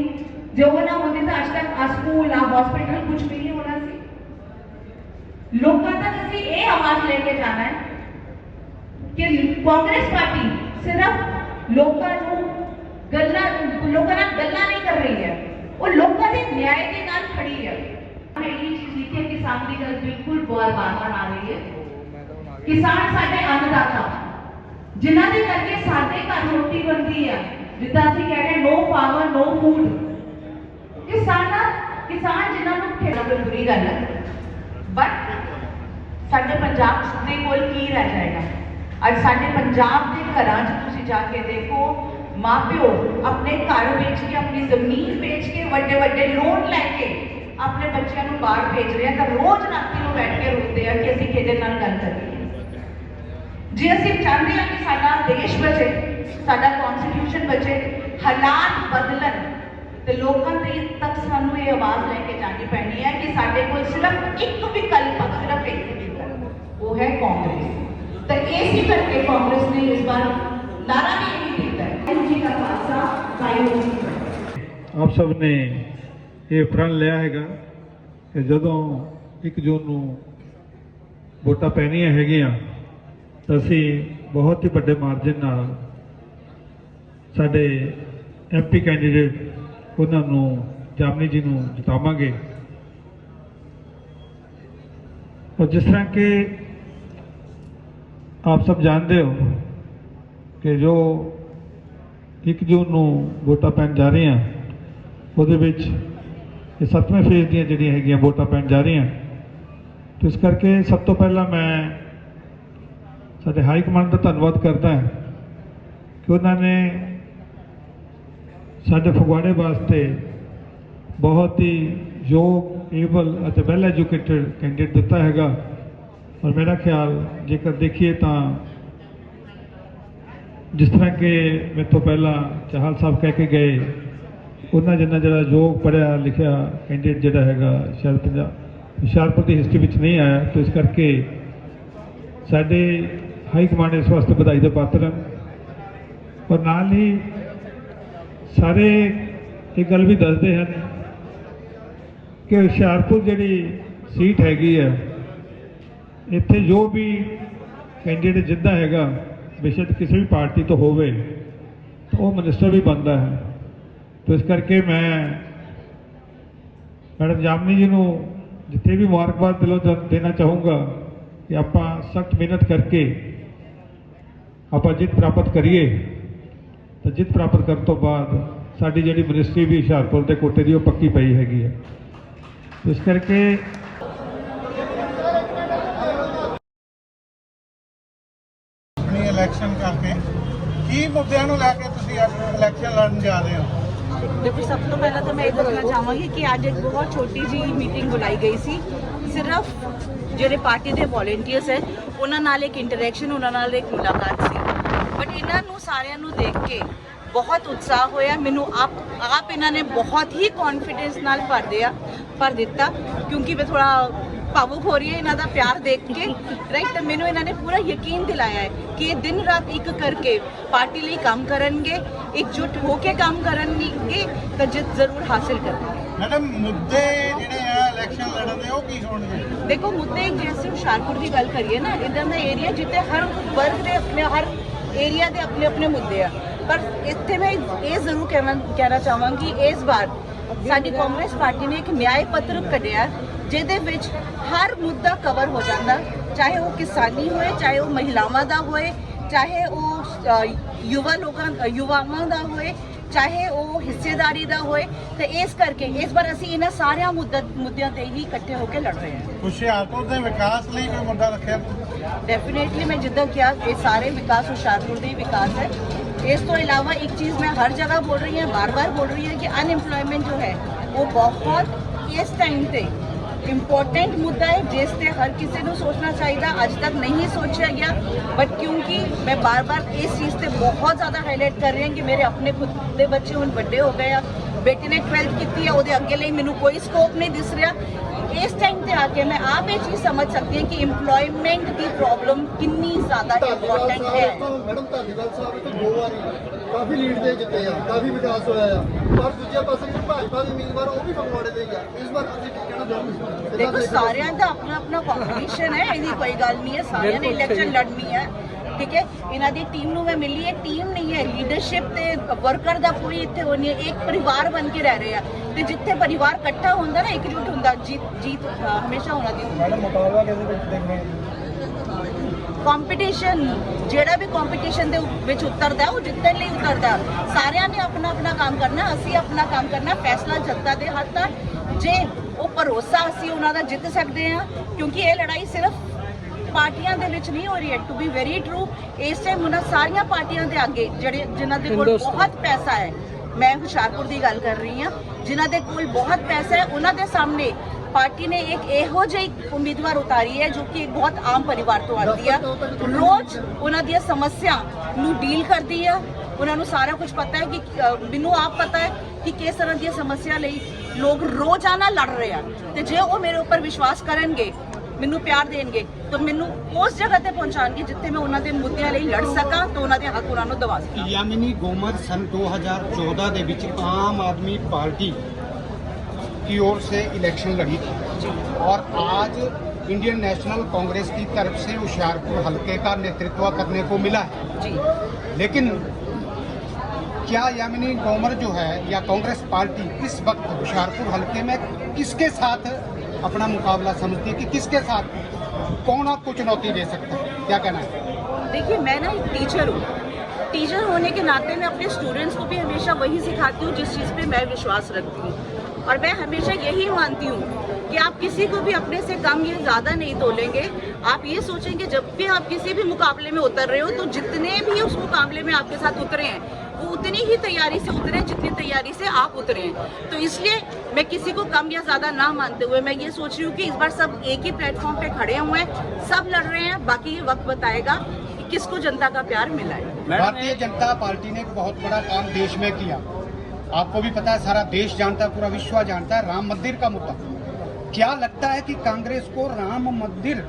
ਜੇ ਉਹ ਨਾ ਹੁੰਦੇ ਤਾਂ ਅੱਜ ਤੱਕ ਆ ਸਕੂਲ ਆ ਹਸਪੀਟਲ ਕੁਝ ਵੀ ਨਹੀਂ ਹੋਣਾ ਸੀ ਲੋਕਾਂ ਤੱਕ ਅਸੀਂ ਇਹ ਆਵਾਜ਼ ਲੈ ਕੇ ਜਾਣਾ ਹੈ ਕਿ ਕਾਂਗਰਸ ਪਾਰਟੀ ਸਿਰਫ ਲੋਕਾਂ ਨੂੰ ਗੱਲਾਂ ਲੋਕਾਂ ਨਾਲ ਗੱਲਾਂ ਨਹੀਂ ਕਰ ਰਹੀ ਹੈ ਉਹ ਲੋਕਾਂ ਦੇ ਨਿਆਂ ਦੇ ਨਾਲ ਖੜੀ ਹੈ ਮੈਂ ਇਹ ਚੀਜ਼ ਲਿਖੀ ਹੈ ਕਿਸਾਨ ਦੀ ਗੱਲ ਬਿਲਕੁਲ ਬਾਰ ਬਾਰ ਆ ਰਹੀ ਹੈ ਕਿਸਾਨ ਸਾਡੇ ਅੰਨਦਾਤਾ ਜਿਨ੍ਹਾਂ ਦੇ ਕਰਕੇ ਸਾਡੇ ਘਰ ਰੋਟੀ ਬਣਦੀ ਹੈ ਜਿੱਦਾਂ ਅਸੀਂ ਕਹਿੰਦੇ ਨੋ ਪਾਵਰ ਨੋ ਫੂਡ ਕਿਸਾਨਾਂ ਕਿਸਾਨ ਜਿਨ੍ਹਾਂ ਨੂੰ ਖੇਡਣਾ ਕੋਈ ਬੁਰੀ ਗੱਲ ਹੈ ਬਟ ਸਾਡੇ ਪੰਜਾਬ ਦੇ ਕੋਲ ਕੀ ਰਹਿ ਜਾਏਗਾ? ਅੱਜ ਸਾਡੇ ਪੰਜਾਬ ਦੇ ਘਰਾਂ 'ਚ ਤੁਸੀਂ ਜਾ ਕੇ ਦੇਖੋ, ਮਾਪਿਓ ਆਪਣੇ ਘਰ ਵੇਚ ਕੇ, ਆਪਣੀ ਜ਼ਮੀਨ ਵੇਚ ਕੇ ਵੱਡੇ ਵੱਡੇ ਲੋਨ ਲੈ ਕੇ ਆਪਣੇ ਬੱਚਿਆਂ ਨੂੰ ਬਾਹਰ ਭੇਜ ਰਹੇ ਆ ਤਾਂ ਰੋਜ਼ ਰਾਤੀ ਨੂੰ ਬੈਠ ਕੇ ਰੋਂਦੇ ਆ ਕਿ ਅਸੀਂ ਕਿਹਦੇ ਨਾਲ ਗੱਲ ਕਰੀਏ। ਜੇ ਅਸੀਂ ਚਾਹੁੰਦੇ ਹਾਂ ਕਿ ਸਾਡਾ ਦੇਸ਼ ਬਚੇ, ਸਾਡਾ ਕਨਸਟੀਟਿਊਸ਼ਨ ਬਚੇ, ਹਾਲਾਤ ਬਦਲਣ ਤੇ ਲੋਕਾਂ ਦੇ ਤੱਕ ਸਾਨੂੰ ਇਹ ਆਵਾਜ਼ ਲੈ ਕੇ ਜਾਣੀ ਪੈਣੀ ਹੈ ਕਿ ਸਾਡੇ ਕੋਲ ਸਿਰਫ ਇੱਕ ਵਿਕਲਪ ਸਿਰਫ ਇੱਕ ਵਿਕਲਪ ਉਹ ਹੈ ਕਾਂਗਰਸ। ਤਾਂ ਇਸੇ ਕਰਕੇ ਕਾਂਗਰਸ ਨੇ ਇਸ ਵਾਰ ਨਾਰਾ ਵੀ ਇਹ ਦਿੱਤਾ। ਜੀ ਕਾ ਖਾਲਸਾ, ਵਾਹਿਗੁਰੂ ਆਪ ਸਭ ਨੇ ਇਹ ਪ੍ਰਣ ਲਿਆ ਹੈਗਾ ਕਿ ਜਦੋਂ 1 ਜੂਨ ਨੂੰ ਵੋਟਾਂ ਪੈਣੀਆਂ ਹੈਗੀਆਂ, ਤਾਂ ਅਸੀਂ ਬਹੁਤ ਹੀ ਵੱਡੇ ਮਾਰਜਨ ਨਾਲ ਸਾਡੇ ਐਮਪੀ ਕੈਂਡੀਡੇਟ ਉਹਨਾਂ ਨੂੰ ਜਾਮਨੀ ਜੀ ਨੂੰ ਜਿਤਾਵਾਂਗੇ। ਔਰ ਜਿਸ ਤਰ੍ਹਾਂ ਕਿ ਆਪ ਸਭ ਜਾਣਦੇ ਹੋ ਕਿ ਜੋ 1 ਜੂਨ ਨੂੰ ਵੋਟਾਂ ਪੈਣ ਜਾ ਰਹੀਆਂ, ਉਹਦੇ ਵਿੱਚ ਇਹ ਸੱਤਵੇਂ ਫੇਜ਼ ਦੀਆਂ ਜਿਹੜੀਆਂ ਹੈਗੀਆਂ ਵੋਟਾਂ ਪੈਣ ਜਾ ਰਹੀਆਂ। ਤੇ ਇਸ ਕਰਕੇ ਸਭ ਤੋਂ ਪਹਿਲਾਂ ਮੈਂ ਸਾਡੇ ਹਾਈ ਕਮਾਂਡ ਦਾ ਧੰਨਵਾਦ ਕਰਦਾ ਹਾਂ ਕਿ ਉਹਨਾਂ ਨੇ ਸਾਡੇ ਫਗਵਾੜੇ ਵਾਸਤੇ ਬਹੁਤ ਹੀ ਯੋਗ, ਏਬਲ ਅਤੇ ਵੈਲ ਐਜੂਕੇਟਡ ਕੈਂਡੀਡੇਟ ਦਿੱਤਾ ਹੈਗਾ। ਔਰ ਮੇਰਾ ਖਿਆਲ, ਜੇਕਰ ਦੇਖੀਏ ਤਾਂ ਜਿਸ ਤਰ੍ਹਾਂ ਕਿ ਮੇਰੇ ਤੋਂ ਪਹਿਲਾਂ ਚਾਹਲ ਸਾਹਿਬ ਕਹਿ ਕੇ ਗਏ, ਉਹਨਾਂ ਜਿੰਨਾ ਜਿਹੜਾ ਯੋਗ ਪੜਿਆ ਲਿਖਿਆ ਕੈਂਡੀਡੇਟ ਜਿਹੜਾ ਹੈਗਾ ਸ਼ਾਇਦ ਪੰਜਾਬ, ਹੁਸ਼ਿਆਰਪੁਰ ਦੀ ਹਿਸਟਰੀ ਵਿੱਚ ਨਹੀਂ ਆਇਆ, ਤੇ ਇਸ ਕਰਕੇ ਸਾਡੇ ਹਾਈ ਕਮਾਂਡ ਇਸ ਵਾਸਤੇ ਵਧਾਈ ਦੇ ਪਾਤਰ ਹਨ। ਔਰ ਨਾਲ ਹੀ ਸਾਰੇ ਇਹ ਗੱਲ ਵੀ ਦੱਸਦੇ ਹਨ ਕਿ ਹੁਸ਼ਿਆਰਪੁਰ ਜਿਹੜੀ ਸੀਟ ਹੈਗੀ ਹੈ ਇੱਥੇ ਜੋ ਵੀ ਕੈਂਡੀਡੇਟ ਜਿੱਦਾਂ ਹੈਗਾ, ਬੇਸ਼ੱਕ ਕਿਸੇ ਵੀ ਪਾਰਟੀ ਤੋਂ ਹੋਵੇ, ਤਾਂ ਉਹ ਮਿਨਿਸਟਰ ਵੀ ਬਣਦਾ ਹੈ। ਤੋ ਇਸ ਕਰਕੇ ਮੈਂ ਮੈਡਮ ਜਾਮਨੀ ਜੀ ਨੂੰ ਜਿੱਥੇ ਵੀ ਮੁਬਾਰਕਬਾਦ ਦਿਲੋਂ ਦ- ਦੇਣਾ ਚਾਹੂੰਗਾ ਕਿ ਆਪਾਂ ਸਖਤ ਮਿਹਨਤ ਕਰਕੇ ਆਪਾਂ ਜਿੱਤ ਪ੍ਰਾਪਤ ਕਰੀਏ। ਤਾਂ ਜਿੱਤ ਪ੍ਰਾਪਤ ਕਰਨ ਤੋਂ ਬਾਅਦ ਸਾਡੀ ਜਿਹੜੀ ਮਿਨਿਸਟਰੀ ਵੀ ਹੁਸ਼ਿਆਰਪੁਰ ਦੇ ਕੋਟੇ ਦੀ ਉਹ ਪੱਕੀ ਪਈ ਹੈਗੀ ਹੈ। ਇਸ ਕਰਕੇ ਆਪਣੀ ਇਲੈਕਸ਼ਨ ਕਰਕੇ ਕੀ ਮੁੱਦਿਆਂ ਨੂੰ ਲੈ ਕੇ ਤੁਸੀਂ ਇਲੈਕਸ਼ਨ ਲੜਨ ਜਾ ਰਹੇ ਹੋ? ਦੇਖੋ ਸਭ ਤੋਂ ਪਹਿਲਾਂ ਤਾਂ ਮੈਂ ਇਹ ਦੱਸਣਾ ਚਾਹਾਂਗੀ ਕਿ ਅੱਜ ਇੱਕ ਬਹੁਤ ਛੋਟੀ ਜੀ ਮੀਟਿੰਗ ਬੁਲਾਈ ਗਈ ਸੀ। ਸਿਰਫ ਜਿਹੜੇ ਪਾਰਟੀ ਦੇ ਵੋਲੰਟੀਅਰਸ ਹੈ ਉਹਨਾਂ ਨਾਲ ਇੱਕ ਇੰਟਰੈਕਸ਼ਨ ਉਹਨਾਂ ਨਾਲ ਇੱਕ ਮੁਲਾਕਾਤ ਸੀ। ਬਟ ਇਹਨਾਂ ਨੂੰ ਸਾਰਿਆਂ ਨੂੰ ਦੇਖ ਕੇ ਬਹੁਤ ਉਤਸ਼ਾਹ ਹੋਇਆ। ਮੈਨੂੰ ਆਪ ਆਪ ਇਹਨਾਂ ਨੇ ਬਹੁਤ ਹੀ ਕੌਨਫੀਡੈਂਸ ਨਾਲ ਭਰ ਦਿਆ ਭਰ ਦਿੱਤਾ। ਕਿਉਂਕਿ ਮੈਂ ਥੋੜਾ ਭਾਵੁਕ ਹੋ ਰਹੀ ਹੈ ਇਹਨਾਂ ਦਾ ਪਿਆਰ ਦੇਖ ਕੇ। ਰਾਈਟ ਤਾਂ ਮੈਨੂੰ ਇਹਨਾਂ ਨੇ ਪੂਰਾ ਯਕੀਨ ਦਿਲਾਇਆ ਹੈ ਕਿ ਇਹ ਦਿਨ ਰਾਤ ਇੱਕ ਕਰਕੇ ਪਾਰਟੀ ਲਈ ਕੰਮ ਕਰਨਗੇ ਇਕਜੁੱਟ ਹੋ ਕੇ ਕੰਮ ਕਰਨਗੇ ਤਾਂ ਜਿੱਤ ਜ਼ਰੂਰ ਹਾਸਿਲ ਕਰਨਗੇ। ਮੈਡਮ ਮੁੱਦੇ ਜਿਹੜੇ ਆ ਇਲੈਕਸ਼ਨ ਲੜਨ ਦੇ ਉਹ ਕੀ ਹੋਣਗੇ ਦੇਖੋ ਮੁੱਦੇ ਜੇ ਅਸੀਂ ਹੁਸ਼ਿਆਰਪੁਰ ਦੀ ਗੱਲ ਕਰੀਏ ਨਾ ਇਦਾਂ ਦਾ ਏਰੀਆ ਜਿੱਥੇ ਹਰ ਵਰਗ ਦੇ ਆਪਣੇ ਹਰ ਏਰੀਆ ਦੇ ਆਪਣੇ ਆਪਣੇ ਮੁੱਦੇ ਆ। ਪਰ ਇੱਥੇ ਮੈਂ ਇਹ ਜ਼ਰੂਰ ਕਹਿਣਾ ਕਹਿਣਾ ਚਾਹਾਂਗੀ ਇਸ ਵਾਰ ਸਾਡੀ ਕਾਂਗਰਸ ਪਾਰਟੀ ਨੇ ਇੱਕ ਨਿਆਂ ਪੱਤਰ ਕੱਢਿਆ, ਜਿਹਦੇ ਵਿੱਚ ਹਰ ਮੁੱਦਾ ਕਵਰ ਹੋ ਜਾਂਦਾ। ਚਾਹੇ ਉਹ ਕਿਸਾਨੀ ਹੋਏ, ਚਾਹੇ ਉਹ ਮਹਿਲਾਵਾਂ ਦਾ ਹੋਏ, ਚਾਹੇ ਉਹ ਯੁਵਾ ਲੋਕਾਂ, ਯੁਵਾਵਾਂ ਦਾ ਹੋਏ, ਚਾਹੇ ਉਹ ਹਿੱਸੇਦਾਰੀ ਦਾ ਹੋਏ, ਤੇ ਇਸ ਕਰਕੇ ਇਸ ਵਾਰ ਅਸੀਂ ਇਹਨਾਂ ਸਾਰਿਆਂ ਮੁੱਦਾ, ਮੁੱਦਿਆਂ ਤੇ ਹੀ ਇਕੱਠੇ ਹੋ ਕੇ ਲੜ ਰਹੇ ਹਾਂ। ਹੁਸ਼ਿਆਰਪੁਰ ਦੇ ਵਿਕਾਸ ਲਈ ਕੋਈ ਮੁੱਦਾ ਰੱਖਿਆ। ਡੈਫੀਨੇਟਲੀ ਮੈਂ ਜਿੱਦਾਂ ਕਿਹਾ, ਇਹ ਸਾਰੇ ਵਿਕਾਸ ਹੁਸ਼ਿਆਰਪੁਰ ਦੇ ਹੀ ਵਿਕਾਸ ਹੈ। ਇਸ ਤੋਂ ਇਲਾਵਾ ਇੱਕ ਚੀਜ਼ ਮੈਂ ਹਰ ਜਗ੍ਹਾ ਬੋਲ ਰਹੀ ਹਾਂ ਬਾਰ-ਬਾਰ ਬੋਲ ਰਹੀ ਹਾਂ ਕਿ ਅਨਇੰਪਲੋਇਮੈਂਟ ਜੋ ਹੈ, ਉਹ ਬਹੁਤ ਇਸ ਟਾਈਮ ਤੇ ਇੰਪੋਰਟੈਂਟ ਮੁੱਦਾ ਹੈ, ਜਿਸ ਤੇ ਹਰ ਕਿਸੇ ਨੂੰ ਸੋਚਣਾ ਚਾਹੀਦਾ। ਅੱਜ ਤੱਕ ਨਹੀਂ ਸੋਚਿਆ ਗਿਆ ਬਟ ਕਿਉਂਕਿ ਮੈਂ ਬਾਰ-ਬਾਰ ਇਸ ਚੀਜ਼ ਤੇ ਬਹੁਤ ਜ਼ਿਆਦਾ ਹਾਈਲਾਈਟ ਕਰ ਰਹੀ ਹਾਂ ਕਿ ਮੇਰੇ ਆਪਣੇ ਖੁਦ ਦੇ ਬੱਚੇ ਹੁਣ ਵੱਡੇ ਹੋ ਗਏ ਆ, ਬੇਟੇ ਨੇ 12th ਕੀਤੀ ਹੈ ਉਹਦੇ ਅੱਗੇ ਲਈ ਮੈਨੂੰ ਕੋਈ ਸਕੋਪ ਨਹੀਂ ਦਿਸ ਰਿਹਾ। ਇਸ ਟਾਈਮ ਤੇ ਆ ਕੇ ਮੈਂ ਆਪ ਇਹ ਚੀਜ਼ ਸਮਝ ਸਕਦੀ ਹਾਂ ਕਿ EMPLOYMENT ਦੀ ਪ੍ਰੋਬਲਮ ਕਿੰਨੀ ਜ਼ਿਆਦਾ ਇੰਪੋਰਟੈਂਟ ਹੈ। ਮੈਡਮ ਧਾਲੀਵਾਲ ਸਾਹਿਬ ਤੋਂ ਦੋ ਵਾਰੀ ਕਾਫੀ ਲੀਡ ਦੇ ਜਿੱਤੇ ਆ ਕਾਫੀ ਵਿਕਾਸ ਹੋਇਆ ਆ। ਪਰ ਦੂਜੇ ਪਾਸੇ ਜਿਹੜੀ ਭਾਜਪਾ ਦੇ ਉਮੀਦਵਾਰ ਉਹ ਵੀ ਫਗਵਾੜੇ ਦੇ ਹੀ ਆ। ਇਸ ਵਾਰ ਤੁਸੀਂ ਕੀ ਕਹਿਣਾ ਚਾਹੋਗੇ ਦੇਖੋ ਸਾਰਿਆਂ ਦਾ ਆਪਣਾ ਆਪਣਾ ਕੰਪੀਟੀਸ਼ਨ ਹੈ ਇਹਦੀ ਕੋਈ ਗੱਲ ਨਹੀਂ ਹੈ ਸਾਰਿਆਂ ਨੇ ਇਲੈਕਸ਼ਨ ਲੜਨੀ ਹੈ। ਠੀਕ ਹੈ? ਇਹਨਾਂ ਦੀ ਟੀਮ ਨੂੰ ਮੈਂ ਮਿਲੀ ਹੈ। ਟੀਮ ਨਹੀਂ ਹੈ ਲੀਡਰਸ਼ਿਪ ਤੇ ਵਰਕਰ ਦਾ ਕੋਈ ਇੱਥੇ ਉਹ ਨਹੀਂ ਹੈ। ਇੱਕ ਪਰਿਵਾਰ ਬਣ ਕੇ ਰਹਿ ਰਹੇ ਆ। ਤੇ ਜਿੱਥੇ ਪਰਿਵਾਰ ਇਕੱਠਾ ਹੁੰਦਾ ਨਾ ਇਕਜੁੱਟ ਹੁੰਦਾ ਜੀਤ ਜੀਤ ਹਮੇਸ਼ਾ ਉਹਨਾਂ ਦੀ ਹੁੰਦੀ ਹੈ। ਮੈਡਮ ਮੁਕਾਬਲਾ ਕਿਹਦੇ ਵਿੱਚ ਦੇਖਣਾ ਕੰਪੀਟੀਸ਼ਨ ਜਿਹੜਾ ਵੀ ਕੰਪੀਟੀਸ਼ਨ ਦੇ ਵਿੱਚ ਉਤਰਦਾ ਉਹ ਜਿੱਤਣ ਲਈ ਉਤਰਦਾ। ਸਾਰਿਆਂ ਨੇ ਆਪਣਾ ਆਪਣਾ ਕੰਮ ਕਰਨਾ ਅਸੀਂ ਆਪਣਾ ਕੰਮ ਕਰਨਾ ਫੈਸਲਾ ਜਨਤਾ ਦੇ ਹੱਥ। ਹੈ ਜੇ ਉਹ ਭਰੋਸਾ ਅਸੀਂ ਉਹਨਾਂ ਦਾ ਜਿੱਤ ਸਕਦੇ ਹਾਂ ਕਿਉਂਕਿ ਇਹ ਲੜਾਈ ਸਿਰਫ ਪਾਰਟੀਆਂ ਦੇ ਵਿੱਚ ਨਹੀਂ ਹੋ ਰਹੀ ਹੈ ਟੂ ਬੀ ਵੈਰੀ ਟਰੂ ਇਸ ਟਾਈਮ ਉਹਨਾਂ ਸਾਰੀਆਂ ਪਾਰਟੀਆਂ ਦੇ ਅੱਗੇ ਜਿਹੜੇ ਜਿਨ੍ਹਾਂ ਦੇ ਕੋਲ ਬਹੁਤ ਪੈਸਾ ਹੈ ਮੈਂ ਹੁਸ਼ਿਆਰਪੁਰ ਦੀ ਗੱਲ ਕਰ ਰਹੀ ਹਾਂ ਜਿਨ੍ਹਾਂ ਦੇ ਕੋਲ ਬਹੁਤ ਪੈਸਾ ਹੈ ਉਹਨਾਂ ਦੇ ਸਾਹਮਣੇ ਪਾਰਟੀ ਨੇ ਇੱਕ ਇਹੋ ਜਿਹੀ ਉਮੀਦਵਾਰ ਉਤਾਰੀ ਹੈ ਜੋ ਕਿ ਇੱਕ ਬਹੁਤ ਆਮ ਪਰਿਵਾਰ ਤੋਂ ਆਉਂਦੀ ਹੈ ਰੋਜ਼ ਉਹਨਾਂ ਦੀਆਂ ਸਮੱਸਿਆ ਨੂੰ ਡੀਲ ਕਰਦੀ ਹੈ ਉਹਨਾਂ ਨੂੰ ਸਾਰਾ ਕੁਝ ਪਤਾ ਹੈ ਕਿ ਮੈਨੂੰ ਆਪ ਪਤਾ ਹੈ ਕਿ ਕਿਸ ਤਰ੍ਹਾਂ ਦੀਆਂ ਸਮੱਸਿਆ ਲਈ ਲੋਕ ਰੋਜ਼ਾਨਾ ਲੜ ਰਹੇ ਆ। ਤੇ ਜੇ ਉਹ ਮੇਰੇ ਉੱਪਰ ਵਿਸ਼ਵਾਸ ਕਰਨਗੇ ਮੈਨੂੰ ਪਿਆਰ ਦੇਣਗੇ ਤਾਂ ਮੈਨੂੰ ਉਸ ਜਗ੍ਹਾ ਤੇ ਪਹੁੰਚਾਣਗੇ ਜਿੱਥੇ ਮੈਂ ਉਹਨਾਂ ਦੇ ਮੁੱਦਿਆਂ ਲਈ ਲੜ ਸਕਾਂ ਤਾਂ ਉਹਨਾਂ ਦੇ ਹੱਕ ਉਹਨਾਂ ਨੂੰ ਦਵਾ ਸਕਾਂ यामिनी गोमर सन 2014 ਦੇ ਵਿੱਚ ਆਮ ਆਦਮੀ ਪਾਰਟੀ की ओर से इलेक्शन लड़ी थी और आज इंडियन नेशनल कांग्रेस की तरफ से होशियारपुर हलके का नेतृत्व करने को मिला है जी लेकिन क्या यामिनी गोमर जो है या कांग्रेस पार्टी इस वक्त होशियारपुर हलके में किसके साथ अपना मुकाबला समझती है कि किसके साथ कौन आपको चुनौती दे सकता है? क्या कहना है? देखिए, मैं ना एक टीचर हूँ। टीचर होने के नाते मैं अपने स्टूडेंट्स को भी हमेशा वही सिखाती हूँ जिस चीज़ पे मैं विश्वास रखती हूँ। और मैं हमेशा यही मानती हूँ कि आप किसी को भी अपने से कम या ज़्यादा नहीं तोलेंगे। आप ये सोचेंगे, जब भी आप किसी भी मुकाबले में उतर रहे हो तो जितने भी उस मुकाबले में आपके साथ उतरे हैं, वो उतनी ही तैयारी से उतरे जितनी तैयारी से आप उतरे हैं। तो इसलिए मैं किसी को कम या ज़्यादा ना मानते हुए मैं ये सोच रही हूँ कि इस बार सब एक ही प्लेटफॉर्म पे खड़े हुए हैं, सब लड़ रहे हैं, बाकी ये वक्त बताएगा कि किसको जनता का प्यार मिला है। भारतीय जनता पार्टी ने बहुत बड़ा काम देश में किया। आपको भी पता है, सारा देश जानता है, पूरा विश्व जानता है, राम मंदिर का मुद्दा। क्या लगता है कि कांग्रेस को राम मंदिर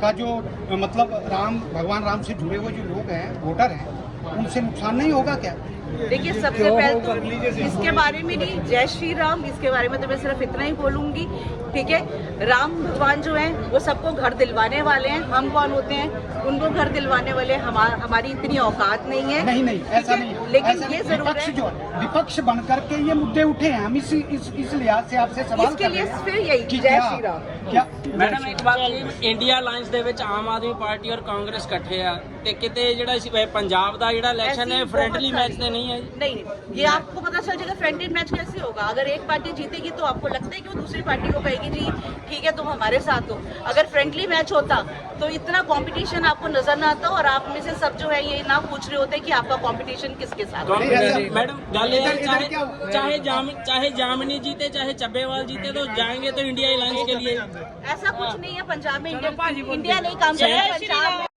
का जो मतलब राम, भगवान राम से जुड़े हुए जो लोग हैं, वोटर हैं, उनसे नुकसान नहीं होगा क्या? देखिए सबसे पहले तो इसके बारे में नहीं जय श्री राम इसके बारे में तो मैं सिर्फ इतना ही बोलूंगी ठीक है राम भगवान जो हैं वो सबको घर दिलवाने वाले हैं हम कौन होते हैं उनको घर दिलवाने वाले हमार, हमारी इतनी औकात नहीं है नहीं नहीं ठीक ऐसा है? नहीं है। लेकिन ऐसा ये नहीं। जरूर विपक्ष है जो है विपक्ष बन करके ये मुद्दे उठे हैं हम इस इस, इस लिहाज से आपसे सवाल इसके कर लिए रहे हैं फिर यही कि जय क्या- श्री राम क्या ਮੈਡਮ ਇੱਕ ਬਾਤ ਜੀ, ਇੰਡੀਆ ਅਲਾਈਅੰਸ ਦੇ ਵਿੱਚ ਆਮ ਆਦਮੀ ਪਾਰਟੀ ਔਰ ਕਾਂਗਰਸ ਇਕੱਠੇ ਆ ਤੇ ਕਿਤੇ ਜਿਹੜਾ ਇਸ- ਇਹ ਪੰਜਾਬ ਦਾ ਜਿਹੜਾ ਇਲੈਕਸ਼ਨ ਹੈ ऐसी ਫ੍ਰੈਂਡਲੀ बहुत ਮੈਚ सारी- ਤੇ नहीं है नहीं नहीं ये आपको पता चल जाएगा फ्रेंडली मैच कैसे होगा अगर एक पार्टी जीतेगी तो आपको लगता है कि वो दूसरी पार्टी को कहेगी कि जी ठीक है तुम हमारे साथ हो। अगर फ्रेंडली मैच होता तो इतना कंपटीशन आपको नज़र ना आता और आप में से सब जो है ये ना पूछ रहे होते कि आपका कंपटीशन किसके साथ तो मैडम चाहे चाहे चाहे जामनी जीते चाहे चब्बेवाल जीते तो जाएँगे तो इंडिया के लिए। ऐसा कुछ हाँ। नहीं है पंजाब में इंडिया नहीं काम कर